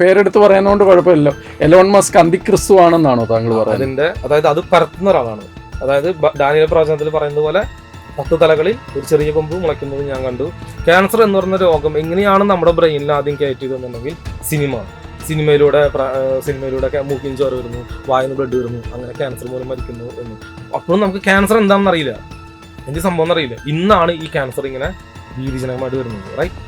പേരെടുത്ത് പറയുന്നതുകൊണ്ട് കുഴപ്പമില്ല. എലോൺ മസ്ക് അന്തിക്രിസ്തു ആണെന്നാണോ താങ്കൾ പറയുന്നത്? അതിന്റെ അതായത് അത് പരത്തുന്ന ഒരാളാണ്. അതായത് ഡാനിയൽ പ്രവചനത്തിൽ പറയുന്നത് പോലെ പത്ത് തലകളിൽ ഒരു ചെറിയ കൊമ്പ് മുളയ്ക്കുന്നത് ഞാൻ കണ്ടു. ക്യാൻസർ എന്ന് പറയുന്ന രോഗം എങ്ങനെയാണ് നമ്മുടെ ബ്രെയിനിൽ ആദ്യം കയറ്റിയതെന്നുണ്ടെങ്കിൽ സിനിമ. സിനിമയിലൂടെ സിനിമയിലൂടെ മൂക്കിൻ ചോര വരുന്നു വായന്ന് ബ്ലഡ് വരുന്നു അങ്ങനെ ക്യാൻസർ മൂലം മരിക്കുന്നു എന്ന്. അപ്പോഴും നമുക്ക് ക്യാൻസർ എന്താണെന്ന് അറിയില്ല എന്ത് സംഭവം എന്നറിയില്ല. ഇന്നാണ് ഈ ക്യാൻസർ ഇങ്ങനെ ഭീതിജനകമായിട്ട് വരുന്നത് റൈറ്റ്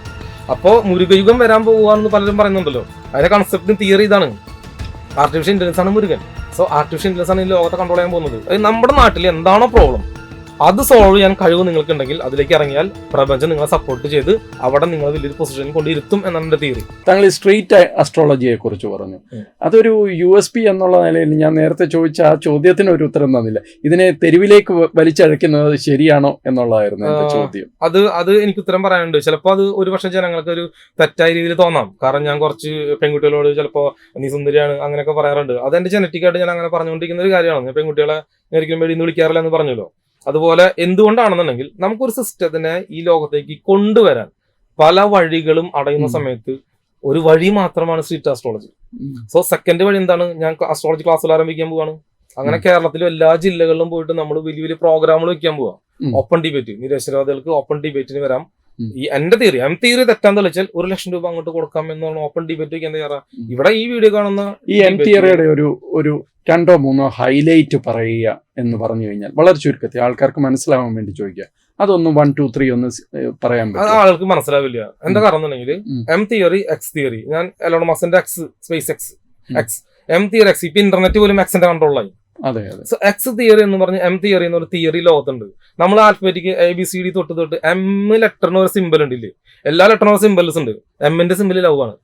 അപ്പോൾ മുരുകയുഗം വരാൻ പോകുകയാണെന്ന് പലരും പറയുന്നുണ്ടല്ലോ. അതിന്റെ കൺസെപ്റ്റും തിയറി ഇതാണ്. ആർട്ടിഫിഷ്യൽ ഇന്റലിജൻസ് ആണ് മുരുകൻ. സോ ആർട്ടിഫിഷ്യൽ ഇന്റലിജൻസ് ആണ് ഈ ലോകത്തെ കൺട്രോൾ ചെയ്യാൻ പോകുന്നത്. നമ്മുടെ നാട്ടിൽ എന്താണോ പ്രോബ്ലം അത് സോൾവ് ചെയ്യാൻ കഴിവ് നിങ്ങൾക്ക് ഉണ്ടെങ്കിൽ അതിലേക്ക് ഇറങ്ങിയാൽ പ്രപഞ്ചം നിങ്ങളെ സപ്പോർട്ട് ചെയ്ത് അവിടെ നിങ്ങൾ വലിയൊരു പൊസിഷനിൽ കൊണ്ടിരുത്തും എന്നാണ് എന്റെ തിയറി താങ്കൾ ഈ സ്ട്രീറ്റ് അസ്ട്രോളജിയെ കുറിച്ച് പറഞ്ഞു. അതൊരു യു എസ് പി എന്നുള്ള നിലയിൽ ഞാൻ നേരത്തെ ചോദിച്ച ആ ചോദ്യത്തിന് ഒരു ഉത്തരം തന്നില്ല. ഇതിനെ തെരുവിലേക്ക് വലിച്ചഴക്കുന്നത് ശരിയാണോ എന്നുള്ളതായിരുന്നു എന്റെ ചോദ്യം. അത് അത് എനിക്ക് ഉത്തരം പറയാനുണ്ട്. ചിലപ്പോൾ അത് ഒരു പക്ഷേ ജനങ്ങൾക്ക് ഒരു തെറ്റായ രീതിയിൽ തോന്നാം. കാരണം ഞാൻ കുറച്ച് പെൺകുട്ടികളോട് ചിലപ്പോൾ നീ സുന്ദരിയാണ് അങ്ങനെയൊക്കെ പറയാറുണ്ട്. അത് എന്റെ ജനറ്റിക് ആയിട്ട് ഞാൻ അങ്ങനെ പറഞ്ഞുകൊണ്ടിരിക്കുന്ന ഒരു കാര്യമാണ്. ഞാൻ പെൺകുട്ടികളെ ഒരിക്കലും പേടി വിളിക്കാറില്ല എന്ന് പറഞ്ഞല്ലോ. അതുപോലെ എന്തുകൊണ്ടാണെന്നുണ്ടെങ്കിൽ നമുക്കൊരു സിസ്റ്റത്തിനെ ഈ ലോകത്തേക്ക് കൊണ്ടുവരാൻ പല വഴികളും അടയുന്ന സമയത്ത് ഒരു വഴി മാത്രമാണ് സ്ട്രീറ്റ് ആസ്ട്രോളജി സോ സെക്കൻഡ് വഴി എന്താണ്? ഞാൻ അസ്ട്രോളജി ക്ലാസ്സിൽ ആരംഭിക്കാൻ പോവാണ്. അങ്ങനെ കേരളത്തിലും എല്ലാ ജില്ലകളിലും പോയിട്ട് നമ്മൾ വലിയ വലിയ പ്രോഗ്രാമുകൾ വെക്കാൻ പോവാം. ഓപ്പൺ ഡിബേറ്റ് നിരക്ഷരവാദികൾക്ക് ഓപ്പൺ ഡിബേറ്റിന് വരാം. ഈ എന്റെ തിയറി എം തിയറി തെറ്റാന്ന് വെച്ചാൽ ഒരു ലക്ഷം രൂപ അങ്ങോട്ട് കൊടുക്കാം എന്നുള്ള ഓപ്പൺ ഡിബേറ്റ് വയ്ക്കാൻ തയ്യാറാ. ഇവിടെ ഈ വീഡിയോ കാണുന്ന ഈ എം തിയറിയുടെ ഒരു ഒരു രണ്ടോ മൂന്നോ ഹൈലൈറ്റ് പറയുക എന്ന് പറഞ്ഞു കഴിഞ്ഞാൽ വളരെ ചുരുക്കത്തിൽ ആൾക്കാർക്ക് മനസ്സിലാവാൻ വേണ്ടി ചോദിക്കുക. അതൊന്നും വൺ ടു ത്രീ ഒന്ന് പറയാൻ അത് ആൾക്ക് മനസ്സിലാവില്ല. എന്താ കാരണം എന്നുണ്ടെങ്കിൽ എം തിയറി എക്സ് തിയറി ഞാൻ Elon മാസിന്റെ X space X X M theory X ഇപ്പൊ ഇന്റർനെറ്റ് പോലും എക്സിന്റെ കൺട്രോളായി അതെ അതെ. സോ എക്സ് തിയറി എന്ന് പറഞ്ഞ എം തിയറി എന്ന് തിയറി ലോകത്തുണ്ട്. നമ്മൾ alphabetic A B C D തൊട്ട് തൊട്ട് എം ലെറ്ററിന് ഒരു സിമ്പിൾ ഉണ്ടല്ലേ? എല്ലാ ലെറ്ററിനും സിമ്പിൾസ് ഉണ്ട്. എമ്മിന്റെ സിമ്പിൾ ലവ് ആണ്.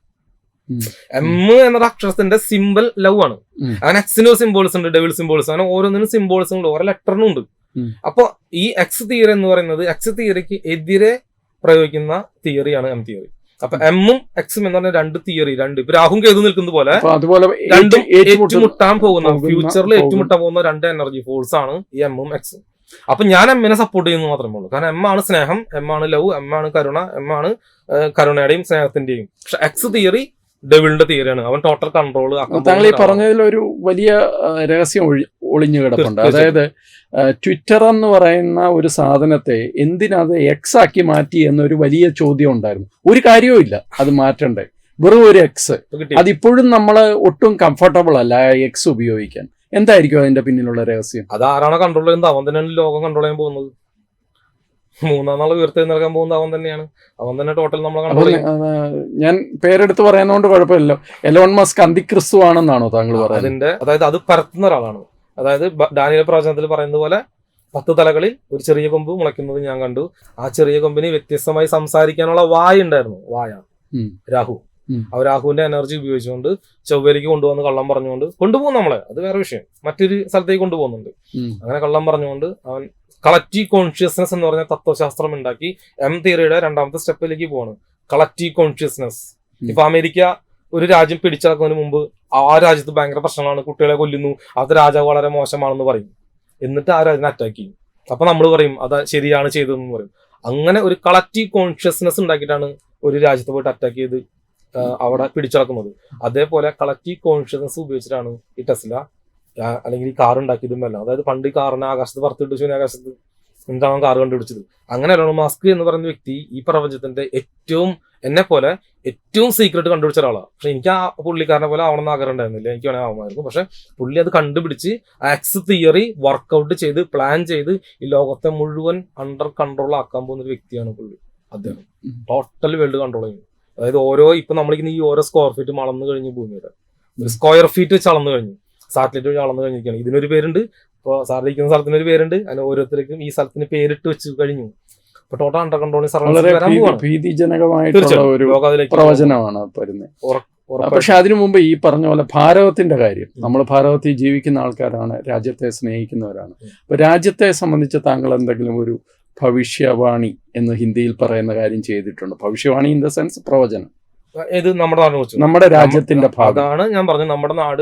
എം എന്ന അക്ഷരത്തിന്റെ സിമ്പിൾ ലവ് ആണ്. അങ്ങനെ എക്സിന് സിംബോൾസ് ഉണ്ട് ഡബിൾ സിംബോൾസ് അങ്ങനെ ഓരോന്നിനും സിംബോൾസ് ഉണ്ട് ഓരോ ലെറ്ററിനും ഉണ്ട്. അപ്പോൾ അപ്പൊ ഈ എക്സ് തിയറി എന്ന് പറയുന്നത് എക്സ് തിയറിക്ക് എതിരെ പ്രയോഗിക്കുന്ന തിയറിയാണ് എം തിയറി അപ്പൊ എമ്മും എക്സും എന്ന് പറഞ്ഞ രണ്ട് തിയറി രണ്ട്. ഇപ്പൊ രാഹുൽ കേതു നിൽക്കുന്ന പോലെ അതുപോലെ രണ്ടും ഏറ്റുമുട്ടാൻ പോകുന്ന ഫ്യൂച്ചറിൽ ഏറ്റുമുട്ടാൻ പോകുന്ന രണ്ട് എനർജി ഫോഴ്സ് ആണ് ഈ എമ്മും എക്സും അപ്പൊ ഞാൻ എമ്മിനെ സപ്പോർട്ട് ചെയ്യുന്നു മാത്രമേ ഉള്ളൂ. കാരണം എം ആണ് സ്നേഹം എം ആണ് ലവ് എം ആണ് കരുണ എം ആണ് കരുണയുടെയും സ്നേഹത്തിന്റെയും. പക്ഷെ എക്സ് തിയറി ഡെവിളിന്റെ തിയറിയാണ്. അവൻ ടോട്ടൽ കൺട്രോൾ താങ്കൾ ഈ പറഞ്ഞതിൽ ഒരു വലിയ രഹസ്യം ഒളിഞ്ഞു കിടപ്പുണ്ട്. അതായത് ട്വിറ്റർ എന്ന് പറയുന്ന ഒരു സാധനത്തെ എന്തിനത് എക്സ് ആക്കി മാറ്റി എന്നൊരു വലിയ ചോദ്യം ഉണ്ടായിരുന്നു. ഒരു കാര്യവും ഇല്ല. അത് മാറ്റണ്ടേ. വെറും ഒരു എക്സ് അതിപ്പോഴും നമ്മൾ ഒട്ടും കംഫർട്ടബിൾ അല്ല എക്സ് ഉപയോഗിക്കാൻ. എന്തായിരിക്കും അതിന്റെ പിന്നിലുള്ള രഹസ്യം? അത് ആരാണോ കൺട്രോൾ ചെയ്യുന്നത്? അവൻ തന്നെയാണ് ലോകം കൺട്രോൾ ചെയ്യാൻ പോകുന്നത്. മൂന്നാം നാൾ നൽകാൻ പോകുന്നത് അവൻ തന്നെയാണ്. അവൻ തന്നെ ടോട്ടൽ നമ്മൾ ഞാൻ പേരെടുത്ത് പറയുന്നതുകൊണ്ട് കുഴപ്പമില്ല എലോൺ മസ്ക് അന്തിക്രിസ്തു ആണെന്നാണോ താങ്കൾ പറയുന്നത്? അതിന്റെ അതായത് അത് പരത്തുന്ന ഒരാളാണ്. അതായത് ഡാനിയൽ പ്രവചനത്തിൽ പറയുന്നത് പോലെ പത്ത് തലകളിൽ ഒരു ചെറിയ കൊമ്പ് മുളയ്ക്കുന്നത് ഞാൻ കണ്ടു. ആ ചെറിയ കൊമ്പിന് വ്യത്യസ്തമായി സംസാരിക്കാനുള്ള വായ ഉണ്ടായിരുന്നു. വായ. രാഹു. ആ രാഹുവിന്റെ എനർജി ഉപയോഗിച്ചുകൊണ്ട് ചൊവ്വയിലേക്ക് കൊണ്ടുവന്ന് കള്ളം പറഞ്ഞുകൊണ്ട് കൊണ്ടുപോകും നമ്മളെ. അത് വേറെ വിഷയം. മറ്റൊരു സ്ഥലത്തേക്ക് കൊണ്ടുപോകുന്നുണ്ട്. അങ്ങനെ കള്ളം പറഞ്ഞുകൊണ്ട് അവൻ കളക്റ്റീവ് കോൺഷ്യസ്നെസ് എന്ന് പറഞ്ഞ തത്വശാസ്ത്രം ഉണ്ടാക്കി എം തിയറിയുടെ രണ്ടാമത്തെ സ്റ്റെപ്പിലേക്ക് പോവാണ്. Collective consciousness. ഇപ്പൊ അമേരിക്ക ഒരു രാജ്യം പിടിച്ചടക്കുന്നതിന് മുമ്പ് ആ രാജ്യത്ത് ഭയങ്കര പ്രശ്നങ്ങളാണ്. കുട്ടികളെ കൊല്ലുന്നു. അത് രാജാവ് വളരെ മോശമാണെന്ന് പറയും. എന്നിട്ട് ആ രാജ്യനെ അറ്റാക്ക് ചെയ്യും. അപ്പൊ നമ്മൾ പറയും അത് ശരിയാണ് ചെയ്തതെന്ന് പറയും. അങ്ങനെ ഒരു കളക്റ്റീവ് കോൺഷ്യസ്നെസ് ഉണ്ടാക്കിയിട്ടാണ് ഒരു രാജ്യത്ത് പോയിട്ട് അറ്റാക്ക് ചെയ്ത് അവിടെ പിടിച്ചടക്കുന്നത്. അതേപോലെ കളക്റ്റീവ് കോൺഷ്യസ്നെസ് ഉപയോഗിച്ചിട്ടാണ് ഈ ടെസ്ല അല്ലെങ്കിൽ ഈ കാർ ഉണ്ടാക്കിയതും എല്ലാം അതായത് പണ്ട് ഈ കാറിനെ ആകാശത്ത് പറത്തിട്ട് ശൂന്യാകാശത്ത് എന്താണ് കാർ കണ്ടുപിടിച്ചത്? അങ്ങനെ എലോൺ മാസ്ക് എന്ന് പറയുന്ന വ്യക്തി ഈ പ്രപഞ്ചത്തിന്റെ ഏറ്റവും എന്നെ പോലെ ഏറ്റവും സീക്രട്ട് കണ്ടുപിടിച്ച ഒരാളാണ്. പക്ഷെ എനിക്ക് ആ പുള്ളിക്കാരനെ പോലെ ആവണമെന്ന് ആഗ്രഹം ഉണ്ടായിരുന്നില്ല. എനിക്ക് വേണമെങ്കിൽ ആവുമായിരുന്നു പക്ഷെ പുള്ളി അത് കണ്ടുപിടിച്ച് ആക്സ് തിയറി വർക്കൗട്ട് ചെയ്ത് പ്ലാൻ ചെയ്ത് ഈ ലോകത്തെ മുഴുവൻ അണ്ടർ കൺട്രോൾ ആക്കാൻ പോകുന്ന ഒരു വ്യക്തിയാണ് പുള്ളി. അദ്ദേഹം. ടോട്ടൽ വേൾഡ് കൺട്രോൾ ചെയ്യുന്നു. അതായത് ഓരോ ഇപ്പൊ നമ്മളിങ്ങനെ ഈ ഓരോ സ്ക്വയർ ഫീറ്റ് അളന്നു കഴിഞ്ഞു ഭൂമിയുടെ. സ്ക്വയർ ഫീറ്റ് വെച്ച് അളന്നു കഴിഞ്ഞു. സാറ്റലൈറ്റ് വഴി അളന്നു കഴിഞ്ഞിരിക്കുകയാണ്. ഇതിനൊരു പേരുണ്ട്. ഇപ്പോൾ സാറിരിക്കുന്ന സ്ഥലത്തിന് ഒരു പേരുണ്ട്. അതിന് ഓരോരുത്തർക്കും ഈ സ്ഥലത്തിന് പേരിട്ട് വെച്ച് കഴിഞ്ഞു. ഇപ്പൊ ടോട്ടൽ അണ്ടർ ഭീതിജനകമായിട്ടുള്ള ഒരു പ്രവചനമാണ് വരുന്നത്. പക്ഷെ അതിനു മുമ്പ് ഈ പറഞ്ഞ പോലെ ഭാരവത്തിന്റെ കാര്യം. നമ്മൾ ഭാരതത്തിൽ ജീവിക്കുന്ന ആൾക്കാരാണ് രാജ്യത്തെ സ്നേഹിക്കുന്നവരാണ്. അപ്പൊ രാജ്യത്തെ സംബന്ധിച്ച് താങ്കൾ എന്തെങ്കിലും ഒരു ഭവിഷ്യവാണി എന്ന് ഹിന്ദിയിൽ പറയുന്ന കാര്യം ചെയ്തിട്ടുണ്ട്. ഭവിഷ്യവാണി ഇൻ ദ സെൻസ് പ്രവചനം. ഇത് നമ്മുടെ നാടിനെ കുറിച്ച്? നമ്മുടെ രാജ്യത്തിന്റെ അതാണ് ഞാൻ പറഞ്ഞത്. നമ്മുടെ നാട്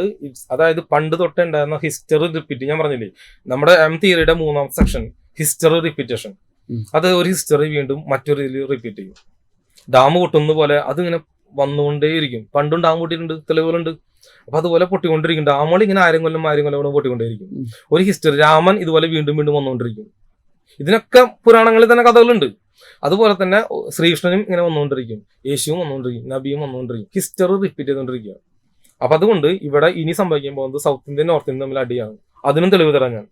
അതായത് പണ്ട് തൊട്ടേ ഉണ്ടായിരുന്ന ഹിസ്റ്ററി റിപ്പീറ്റ്. ഞാൻ പറഞ്ഞില്ലേ? നമ്മുടെ എം തിയറിയുടെ മൂന്നാം സെക്ഷൻ ഹിസ്റ്ററി റിപ്പീറ്റേഷൻ. അത് ഒരു ഹിസ്റ്ററി വീണ്ടും മറ്റൊരു ഇതിൽ റിപ്പീറ്റ് ചെയ്യും. ഡാം പൊട്ടുന്ന പോലെ അതിങ്ങനെ വന്നുകൊണ്ടേയിരിക്കും. പണ്ടും ഡാം പൊട്ടിയിട്ടുണ്ട് തെളിവുകളുണ്ട്. അപ്പൊ അതുപോലെ പൊട്ടിക്കൊണ്ടിരിക്കും. ഡാമുകൾ ഇങ്ങനെ ആയിരം കൊല്ലം ആയിരം കൊല്ലം പൊട്ടിക്കൊണ്ടേയിരിക്കും. ഒരു ഹിസ്റ്ററി രാമൻ ഇതുപോലെ വീണ്ടും വീണ്ടും വന്നുകൊണ്ടിരിക്കും. ഇതിനൊക്കെ പുരാണങ്ങളിൽ തന്നെ കഥകളുണ്ട്. അതുപോലെ തന്നെ ശ്രീകൃഷ്ണനും ഇങ്ങനെ വന്നുകൊണ്ടിരിക്കും. യേശുവും വന്നുകൊണ്ടിരിക്കും നബിയും വന്നുകൊണ്ടിരിക്കും. ഹിസ്റ്ററി റിപ്പീറ്റ് ചെയ്തുകൊണ്ടിരിക്കുക അപ്പൊ അതുകൊണ്ട് ഇവിടെ ഇനി സംഭവിക്കാൻ പോകുന്നത് സൗത്ത് ഇന്ത്യൻ നോർത്ത് ഇന്ത്യൻ തമ്മിൽ അടിയാണ്. അതിനും തെളിവ് തരാൻ ഞാൻ.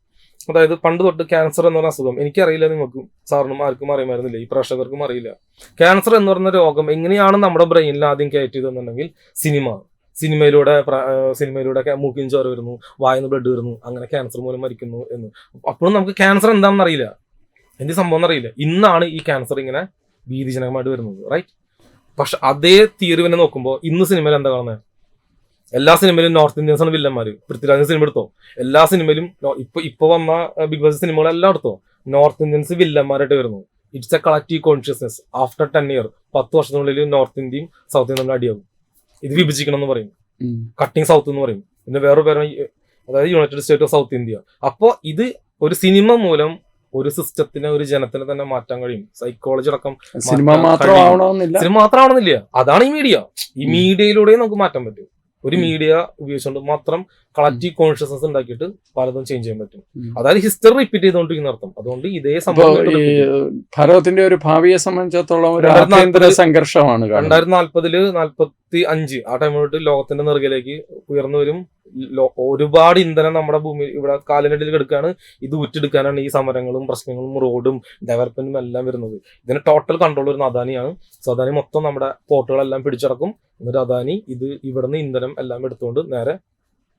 അതായത് പണ്ട് തൊട്ട് ക്യാൻസർ എന്ന് പറഞ്ഞ അസുഖം എനിക്കറിയില്ല നിങ്ങൾക്കും. സാറിനും ആർക്കും അറിയുമായിരുന്നില്ല. ഈ പ്രേക്ഷകർക്കും അറിയില്ല. ക്യാൻസർ എന്ന് പറയുന്ന രോഗം എങ്ങനെയാണ് നമ്മുടെ ബ്രെയിനിൽ ആദ്യം കയറ്റിയതെന്നുണ്ടെങ്കിൽ സിനിമ സിനിമയിലൂടെ സിനിമയിലൂടെ മൂക്കിൻ ചോര വരുന്നു വായന്ന് ബ്ലഡ് വരുന്നു അങ്ങനെ ക്യാൻസർ മൂലം മരിക്കുന്നു എന്ന്. അപ്പോഴും നമുക്ക് ക്യാൻസർ എന്താണെന്ന് അറിയില്ല. എന്ത് സംഭവം എന്നറിയില്ല. ഇന്നാണ് ഈ ക്യാൻസർ ഇങ്ങനെ ഭീതിജനകമായിട്ട് വരുന്നത് റൈറ്റ് പക്ഷെ അതേ തന്നെ നോക്കുമ്പോൾ ഇന്ന് സിനിമയിൽ എന്താ കാണുന്നത് എല്ലാ സിനിമയിലും നോർത്ത് ഇന്ത്യൻസ് ആണ് വില്ലന്മാര് പൃഥ്വിരാജ് സിനിമ എടുത്തോ? എല്ലാ സിനിമയിലും ഇപ്പൊ ഇപ്പൊ വന്ന ബിഗ് ബോസ് സിനിമകളെല്ലാം എടുത്തോ? നോർത്ത് ഇന്ത്യൻസ് വില്ലന്മാരായിട്ട് വരുന്നു. It's a collective consciousness after ten year പത്ത് വർഷത്തിനുള്ളിൽ നോർത്ത് ഇന്ത്യയും സൗത്ത് ഇന്ത്യയും തമ്മിൽ അടിയാകും. ഇത് വിഭജിക്കണം എന്ന് പറയും കട്ടിങ് സൗത്ത് എന്ന് പറയും. പിന്നെ വേറെ പേരാണ് അതായത് united state of south India അപ്പോൾ ഇത് ഒരു സിനിമ മൂലം ഒരു സിസ്റ്റത്തിനെ ഒരു ജനത്തിനെ തന്നെ മാറ്റാൻ കഴിയും. സൈക്കോളജി അടക്കം സിനിമ മാത്രമാവണമെന്നില്ല സിനിമ മാത്രമാവണമെന്നില്ല അതാണ് ഈ മീഡിയ ഈ. മീഡിയയിലൂടെ നമുക്ക് മാറ്റാൻ പറ്റും. ഒരു മീഡിയ ഉപയോഗിച്ചുകൊണ്ട് മാത്രം കളക്റ്റീവ് കോൺഷ്യസ്നസ് ഉണ്ടാക്കിയിട്ട് പലതും ചേഞ്ച് ചെയ്യാൻ പറ്റും. അതായത് ഹിസ്റ്ററി റിപ്പീറ്റ് ചെയ്തുകൊണ്ടിരിക്കുന്ന അർത്ഥം. അതുകൊണ്ട് ഇതേ സംഭവം. ഭാരതത്തിന്റെ ഒരു ഭാവിയെ സംബന്ധിച്ചിടത്തോളം ഒരു ആഭ്യന്തര സംഘർഷമാണ് രണ്ടായിരത്തി നാല്പതിൽ നാല്പത്തി അഞ്ച് ആ ടൈമിലോട്ട് ലോകത്തിന്റെ നെറുകയിലേക്ക് ഉയർന്നു വരും. ഒരുപാട് ഇന്ധനം നമ്മുടെ ഭൂമി ഇവിടെ കാലിനടിയിൽ കിടക്കുകയാണ്. ഇത് ഉറ്റെടുക്കാനാണ് ഈ സമരങ്ങളും പ്രശ്നങ്ങളും റോഡും ഡെവലപ്മെന്റും എല്ലാം വരുന്നത്. ഇതിന് ടോട്ടൽ കൺട്രോൾ വരുന്ന അദാനിയാണ്. സോ അദാനി മൊത്തം നമ്മുടെ പോർട്ടുകളെല്ലാം പിടിച്ചടക്കും. എന്നിട്ട് അദാനി ഇത് ഇവിടുന്ന് ഇന്ധനം എല്ലാം എടുത്തുകൊണ്ട് നേരെ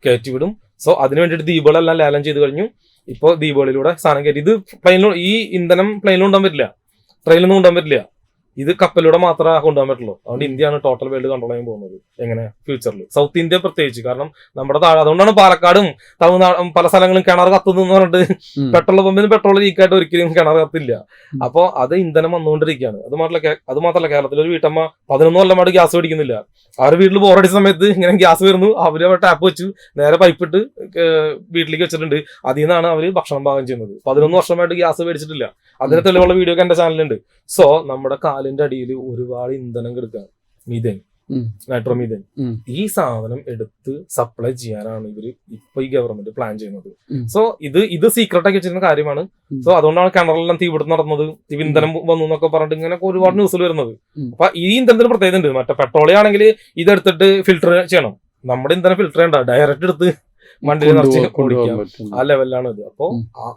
കയറ്റിവിടും. സോ അതിന് വേണ്ടിയിട്ട് ദീപുകളെല്ലാം ലേലം ചെയ്ത് കഴിഞ്ഞു. ഇപ്പോൾ ദീപുകളിലൂടെ സാധനം കയറ്റി. ഇത് പ്ലെയിനിൽ ഈ ഇന്ധനം പ്ലെയിനിൽ കൊണ്ടുപോകാൻ പറ്റില്ല. ട്രെയിനിലൊന്നും കൊണ്ടുപോകാൻ പറ്റില്ല. ഇത് കപ്പലിലൂടെ മാത്രമേ കൊണ്ടുപോകാൻ പറ്റുള്ളൂ. അതുകൊണ്ട് ഇന്ത്യയാണ് ടോട്ടൽ വേൾഡ് കൺട്രോൾ ചെയ്യാൻ പോകുന്നത്. എങ്ങനെ? ഫ്യൂച്ചറിൽ സൗത്ത് ഇന്ത്യ പ്രത്യേകിച്ച്. കാരണം നമ്മുടെ താഴെ അതുകൊണ്ടാണ് പാലക്കാടും തമിഴ്നാടും പല സ്ഥലങ്ങളും കിണർ കത്തുന്നു എന്ന് പറഞ്ഞിട്ട്. പെട്രോൾ പമ്പിന് പെട്രോൾ ലീക്കായിട്ട് ഒരിക്കലും കിണർ കത്തില്ല. അപ്പോൾ അത് ഇന്ധനം വന്നുകൊണ്ടിരിക്കുകയാണ്. അത് മാത്രമല്ല അത് മാത്രമല്ല കേരളത്തിൽ ഒരു വീട്ടമ്മ പതിനൊന്ന് കൊല്ലമായിട്ട് ഗ്യാസ് മേടിക്കുന്നില്ല അവർ വീട്ടിൽ ബോറടിച്ച സമയത്ത് ഇങ്ങനെ ഗ്യാസ് വരുന്നു. അവർ ടാപ്പ് വെച്ചു. നേരെ പൈപ്പ് ഇട്ട് വീട്ടിലേക്ക് വെച്ചിട്ടുണ്ട്. അതിൽ നിന്നാണ് അവർ ഭക്ഷണം പാകം ചെയ്യുന്നത്. പതിനൊന്ന് വർഷമായിട്ട് ഗ്യാസ് മേടിച്ചിട്ടില്ല. അതിന് തെളിവുള്ള വീഡിയോ ഒക്കെ എന്റെ ചാനലിലുണ്ട് സോ നമ്മുടെ കാലിന്റെ അടിയിൽ ഒരുപാട് ഇന്ധനം കിടക്കുകയാണ് മീതേൻ. നൈട്രോമീതേൻ ഈ സാധനം എടുത്ത് സപ്ലൈ ചെയ്യാനാണ് ഇവർ ഇപ്പൊ ഈ ഗവൺമെന്റ് പ്ലാൻ ചെയ്യുന്നത്. സോ ഇത് ഇത് സീക്രട്ട് ആക്കി വെച്ചിരുന്ന കാര്യമാണ്. സോ അതുകൊണ്ടാണ് കിണറെല്ലാം തീപിടുത്തം നടന്നത്. തീ ഇന്ധനം വന്നു എന്നൊക്കെ പറഞ്ഞിട്ട് ഇങ്ങനെ ഒരുപാട് ന്യൂസിൽ വരുന്നത്. അപ്പൊ ഈ ഇന്ധനത്തിന് പ്രത്യേകത ഉണ്ട് മറ്റേ പെട്രോളിയം ആണെങ്കിൽ ഇതെടുത്തിട്ട് ഫിൽട്ടർ ചെയ്യണം. നമ്മുടെ ഇന്ധനം ഫിൽട്ടർ ചെയ്യണ്ട. ഡയറക്റ്റ് എടുത്ത് വണ്ടിയിൽ നിറച്ച് പറ്റും. ആ ലെവലിലാണ് ഇത്. അപ്പോ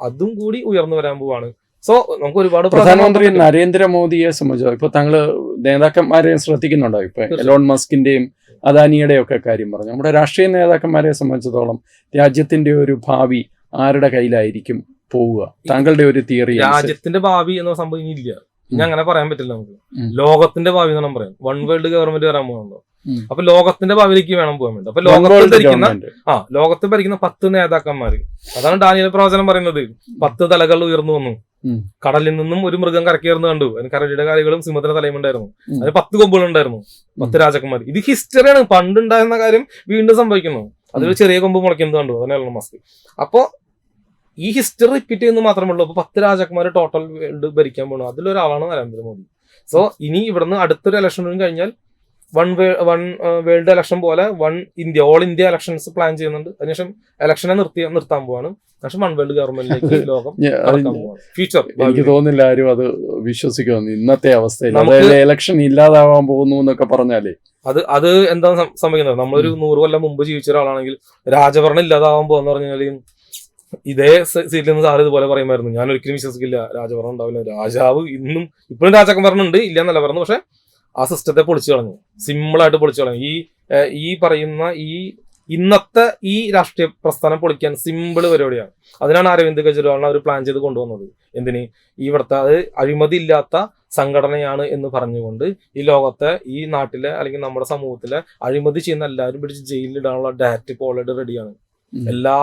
അതും കൂടി ഉയർന്നു വരാൻ പോവാണ്. സോ നമുക്ക് ഒരുപാട് പ്രധാനമന്ത്രി നരേന്ദ്രമോദിയെ സംബന്ധിച്ചോ ഇപ്പൊ താങ്കൾ നേതാക്കന്മാരെ ശ്രദ്ധിക്കുന്നുണ്ടോ? ഇപ്പൊ എലോൺ മസ്കിന്റെയും അദാനിയുടെയും ഒക്കെ കാര്യം പറഞ്ഞു. നമ്മുടെ രാഷ്ട്രീയ നേതാക്കന്മാരെ സംബന്ധിച്ചിടത്തോളം രാജ്യത്തിന്റെ ഒരു ഭാവി ആരുടെ കയ്യിലായിരിക്കും പോവുക? താങ്കളുടെ ഒരു തിയറി രാജ്യത്തിന്റെ ഭാവി എന്ന സംഭവം ഞാൻ ഇല്ല. ഇനി അങ്ങനെ പറയാൻ പറ്റില്ല നമുക്ക്. ലോകത്തിന്റെ ഭാവി എന്ന് പറയാം വൺ വേൾഡ് ഗവൺമെന്റ് വരാൻ പോകുന്നുണ്ടോ? അപ്പൊ ലോകത്തിന്റെ ഭാവിയിലേക്ക് വേണം പോകാൻ വേണ്ടി. അപ്പൊ ലോകത്തിൽ ഭരിക്കുന്ന ആ ലോകത്ത് ഭരിക്കുന്ന പത്ത് നേതാക്കന്മാര്. അതാണ് ഡാനിയൽ പ്രവചനം പറയുന്നത്. പത്ത് തലകൾ ഉയർന്നു വന്നു. കടലിൽ നിന്നും ഒരു മൃഗം കരക്കേറുന്ന കണ്ടു. അതിന് കരടിയുടെ കാലുകളും സിംഹത്തിന്റെ തലയും ഉണ്ടായിരുന്നു. അതിന് പത്ത് കൊമ്പുകളുണ്ടായിരുന്നു പത്ത് രാജാക്കന്മാർ. ഇത് ഹിസ്റ്ററിയാണ് പണ്ടുണ്ടായിരുന്ന കാര്യം വീണ്ടും സംഭവിക്കുന്നു. അതിൽ ചെറിയ കൊമ്പ് മുളയ്ക്കുന്നത് കണ്ടു. അതിനാണ് എലൺ മസ്ക് അപ്പോ ഈ ഹിസ്റ്ററി റിപ്പീറ്റ് ചെയ്യുന്നത് മാത്രമേ ഉള്ളൂ. അപ്പൊ പത്ത് രാജാക്കന്മാർ ടോട്ടൽ വേൾഡ് ഭരിക്കാൻ പോകണം അതിലൊരാളാണ് നരേന്ദ്രമോദി. സോ ഇനി ഇവിടുന്ന് അടുത്തൊരു ഇലക്ഷൻ കഴിഞ്ഞാൽ വൺ വൺ വേൾഡ് ഇലക്ഷൻ പോലെ one India all India elections plan ചെയ്യുന്നുണ്ട്. അതിനുശേഷം ഇലക്ഷനെ നിർത്തി നിർത്താൻ പോവാണ്. പക്ഷെ വൺ വേൾഡ് ഗവൺമെന്റിലേക്ക് ലോകം ഫ്യൂച്ചർ എനിക്ക് തോന്നുന്നില്ല ആരും അത് വിശ്വസിക്കുമെന്ന്. ഇന്നത്തെ അവസ്ഥയിൽ എലക്ഷൻ അതായത് ഇലക്ഷൻ ഇല്ലാതാവാൻ പോകുന്നു എന്നൊക്കെ പറഞ്ഞാലേ. അത് അത് എന്താ സം- സംഭവിക്കുന്നത്? നമ്മളൊരു നൂറ് കൊല്ലം മുമ്പ് ജീവിച്ച ഒരാളാണെങ്കിൽ രാജഭരണം ഇല്ലാതാവാൻ പോകുന്ന പറഞ്ഞാൽ ഇതേ സീറ്റിൽ നിന്ന് സാറ് ഇതുപോലെ പറയുമായിരുന്നു. ഞാൻ ഒരിക്കലും വിശ്വസിക്കില്ല. രാജഭരണം ഉണ്ടാവില്ല. രാജാവ് ഇന്നും ഇപ്പോഴും രാജാക്കന്മാരനുണ്ട് ഇല്ല എന്നല്ല പറഞ്ഞു പക്ഷെ ആ സിസ്റ്റത്തെ പൊളിച്ചു കളഞ്ഞു. സിമ്പിളായിട്ട് പൊളിച്ചു കളഞ്ഞു. ഈ ഈ പറയുന്ന ഈ ഇന്നത്തെ ഈ രാഷ്ട്രീയ പ്രസ്ഥാനം പൊളിക്കാൻ സിമ്പിൾ പരിപാടിയാണ്. അതിനാണ് അരവിന്ദ് കെജ്രിവാളിനെ അവർ പ്ലാൻ ചെയ്ത് കൊണ്ടുവന്നത്. എന്തിന്? ഇവിടുത്തെ അത് അഴിമതി ഇല്ലാത്ത സംഘടനയാണ് എന്ന് പറഞ്ഞുകൊണ്ട് ഈ ലോകത്തെ ഈ നാട്ടിലെ അല്ലെങ്കിൽ നമ്മുടെ സമൂഹത്തിലെ അഴിമതി ചെയ്യുന്ന എല്ലാവരും പിടിച്ച് ജയിലിലിടാനുള്ള ഡാറ്റ് ഇപ്പോൾ ഓൾറെഡി റെഡിയാണ് എല്ലാ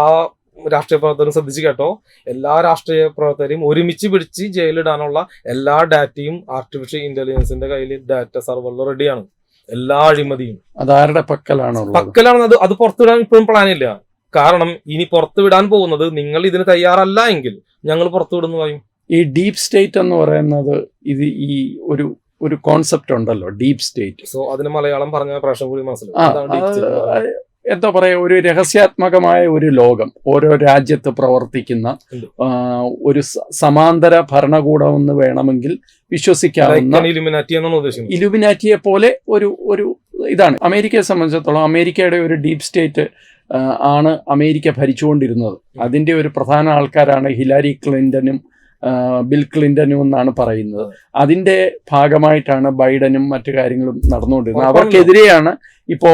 രാഷ്ട്രീയ പ്രവർത്തകരും ശ്രദ്ധിച്ച് കേട്ടോ. എല്ലാ രാഷ്ട്രീയ പ്രവർത്തകരെയും ഒരുമിച്ച് പിടിച്ച് ജയിലിടാനുള്ള എല്ലാ ഡാറ്റയും ആർട്ടിഫിഷ്യൽ ഇന്റലിജൻസിന്റെ കയ്യിൽ ഡാറ്റ സർവറിൽ റെഡിയാണ് എല്ലാ അഴിമതിയും. അതാരുടെ പക്കലാണ് പക്കലാണ് അത് അത് പുറത്തുവിടാൻ ഇപ്പോഴും പ്ലാൻ ഇല്ല. കാരണം ഇനി പുറത്തുവിടാൻ പോകുന്നത് നിങ്ങൾ ഇതിന് തയ്യാറല്ല എങ്കിൽ ഞങ്ങൾ പുറത്തുവിടുന്നു പറയും. ഈ ഡീപ് സ്റ്റേറ്റ് എന്ന് പറയുന്നത് ഇത് ഈ ഒരു ഒരു കോൺസെപ്റ്റ് ഉണ്ടല്ലോ ഡീപ് സ്റ്റേറ്റ് സോ അതിന് മലയാളം പറഞ്ഞ പ്രാവശ്യം കൂടി മനസ്സിലാവും. എന്താ പറയുക ഒരു രഹസ്യാത്മകമായ ഒരു ലോകം ഓരോ രാജ്യത്ത് പ്രവർത്തിക്കുന്ന ഒരു സമാന്തര ഭരണകൂടം എന്ന് വേണമെങ്കിൽ വിശ്വസിക്കാവുന്ന ഇലുമിനാറ്റിയെ പോലെ ഒരു ഒരു ഇതാണ്. അമേരിക്കയെ സംബന്ധിച്ചിടത്തോളം അമേരിക്കയുടെ ഒരു ഡീപ് സ്റ്റേറ്റ് ആണ് അമേരിക്ക ഭരിച്ചുകൊണ്ടിരുന്നത്. അതിന്റെ ഒരു പ്രധാന ആൾക്കാരാണ് ഹിലാരി ക്ലിന്റനും ആ, ബിൽ ക്ലിന്റനും എന്നാണ് പറയുന്നത്. അതിന്റെ ഭാഗമായിട്ടാണ് ബൈഡനും മറ്റു കാര്യങ്ങളും നടന്നുകൊണ്ടിരുന്നത്. അവർക്കെതിരെയാണ് ഇപ്പോ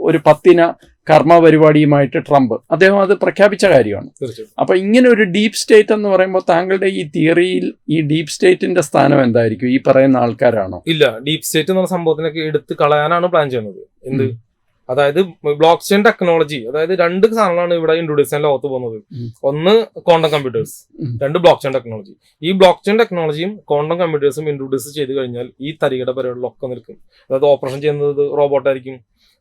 ഒരു പത്തിന കർമ്മ പരിപാടിയുമായിട്ട് ട്രംപ്. അദ്ദേഹം അത് പ്രഖ്യാപിച്ച കാര്യമാണ്. അപ്പൊ ഇങ്ങനെ ഒരു ഡീപ് സ്റ്റേറ്റ് എന്ന് പറയുമ്പോൾ താങ്കളുടെ ഈ തിയറിയിൽ ഈ ഡീപ് സ്റ്റേറ്റിന്റെ സ്ഥാനം എന്തായിരിക്കും? ഈ പറയുന്ന ആൾക്കാരാണോ? ഇല്ല ഡീപ് സ്റ്റേറ്റ് എന്നുള്ള സംഭവത്തിനൊക്കെ എടുത്ത് കളയാനാണ് പ്ലാൻ ചെയ്യുന്നത്. എന്ത്. അതായത് ബ്ലോക്ക് ചെയിൻ ടെക്നോളജി അതായത് രണ്ട് സാധനങ്ങളാണ് ഇവിടെ ഇൻട്രൊഡ്യൂസ് ചെയ്യാൻ ലോകത്ത് പോകുന്നത്. ഒന്ന് ക്വാണ്ടം കമ്പ്യൂട്ടേഴ്സ് രണ്ട് ബ്ലോക്ക് ചെയിൻ ടെക്നോളജി ഈ ബ്ലോക്ക് ചെയിൻ ടെക്നോളജിയും ക്വാണ്ടം കമ്പ്യൂട്ടേഴ്സും ഇൻട്രൊഡ്യൂസ് ചെയ്ത് കഴിഞ്ഞാൽ ഈ തരികയുടെ പരിപാടികളൊക്കെ നിൽക്കും. അതായത് ഓപ്പറേഷൻ ചെയ്യുന്നത് റോബോട്ടായിരിക്കും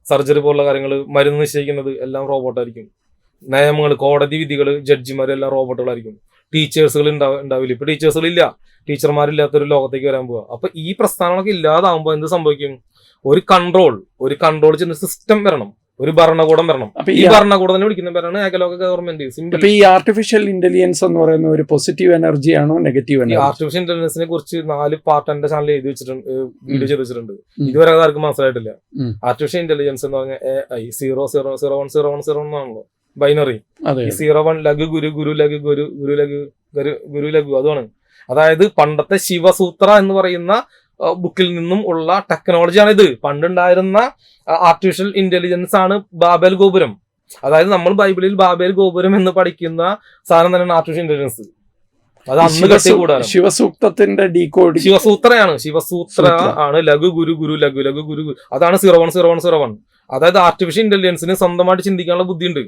സർജറി പോലുള്ള കാര്യങ്ങൾ മരുന്ന് നിശ്ചയിക്കുന്നത് എല്ലാം റോബോട്ടായിരിക്കും നിയമങ്ങൾ കോടതി വിധികൾ ജഡ്ജിമാർ എല്ലാം റോബോട്ടുകളായിരിക്കും ടീച്ചേഴ്സുകൾ ഉണ്ടാവും ഉണ്ടാവില്ല. ഇപ്പൊ ടീച്ചേഴ്സുകളില്ല ടീച്ചർമാരില്ലാത്തൊരു ലോകത്തേക്ക് വരാൻ പോവുക അപ്പൊ ഈ പ്രസ്ഥാനങ്ങളൊക്കെ ഇല്ലാതാവുമ്പോൾ എന്ത് സംഭവിക്കും? ഒരു കൺട്രോൾ ഒരു കൺട്രോൾ ചെയ്യുന്ന സിസ്റ്റം വരണം. ഒരു ഭരണകൂടം വരണം. ഈ ഭരണകൂടം തന്നെ വിളിക്കുന്ന പേരാണ് ഏകലോക ഗവൺമെന്റ് സിമ്പിൾ ഈ ആർട്ടിഫിഷ്യൽ ഇന്റലിജൻസ് എന്ന് പറയുന്ന ഒരു പോസിറ്റീവ് എനർജി ആണോ നെഗറ്റീവ് എനർജി ആർട്ടിഫിഷ്യൽ ഇന്റലിജൻസിനെ കുറിച്ച് നാല് പാർട്ട് എന്റെ ചാനലിൽ എഴുതി വെച്ചിട്ടുണ്ട് വീഡിയോ ചെയ്തിട്ടുണ്ട് ചെയ്ത് വെച്ചിട്ടുണ്ട് ഇതുവരെ അത് ആർക്കും മനസ്സിലായിട്ടില്ല. ആർട്ടിഫിഷ്യൽ ഇന്റലിജൻസ് എന്ന് പറഞ്ഞാൽ A I zero zero zero one zero one zero എന്നാണല്ലോ ബൈനറി സീറോ വൺ ലഘു ഗുരു ഗുരു ലഘു ഗുരു ഗുരു ലഘു ഗുരു ലഘു അതുമാണ്. അതായത് പണ്ടത്തെ ശിവസൂത്ര എന്ന് പറയുന്ന ബുക്കിൽ നിന്നും ഉള്ള ടെക്നോളജിയാണ് ഇത് പണ്ടുണ്ടായിരുന്ന ആർട്ടിഫിഷ്യൽ ഇന്റലിജൻസ് ആണ് ബാബേൽ ഗോപുരം. അതായത് നമ്മൾ ബൈബിളിൽ ബാബേൽ ഗോപുരം എന്ന് പഠിക്കുന്ന സാധനം തന്നെയാണ് ആർട്ടിഫിഷ്യൽ ഇന്റലിജൻസ് അത് അന്ന് കെട്ടിയ കൂടാരം. ശിവസൂക്തത്തിന്റെ ഡീകോഡ് ശിവസൂത്രയാണ്. ശിവസൂത്ര സൂത്ര. ആണ്. ലഘു ഗുരു ഗുരു ലഘു ലഘു ഗുരു. അതാണ് zero one zero one zero one അതായത് ആർട്ടിഫിഷ്യൽ ഇന്റലിജൻസിന് സ്വന്തമായിട്ട് ചിന്തിക്കാനുള്ള ബുദ്ധിയുണ്ട്.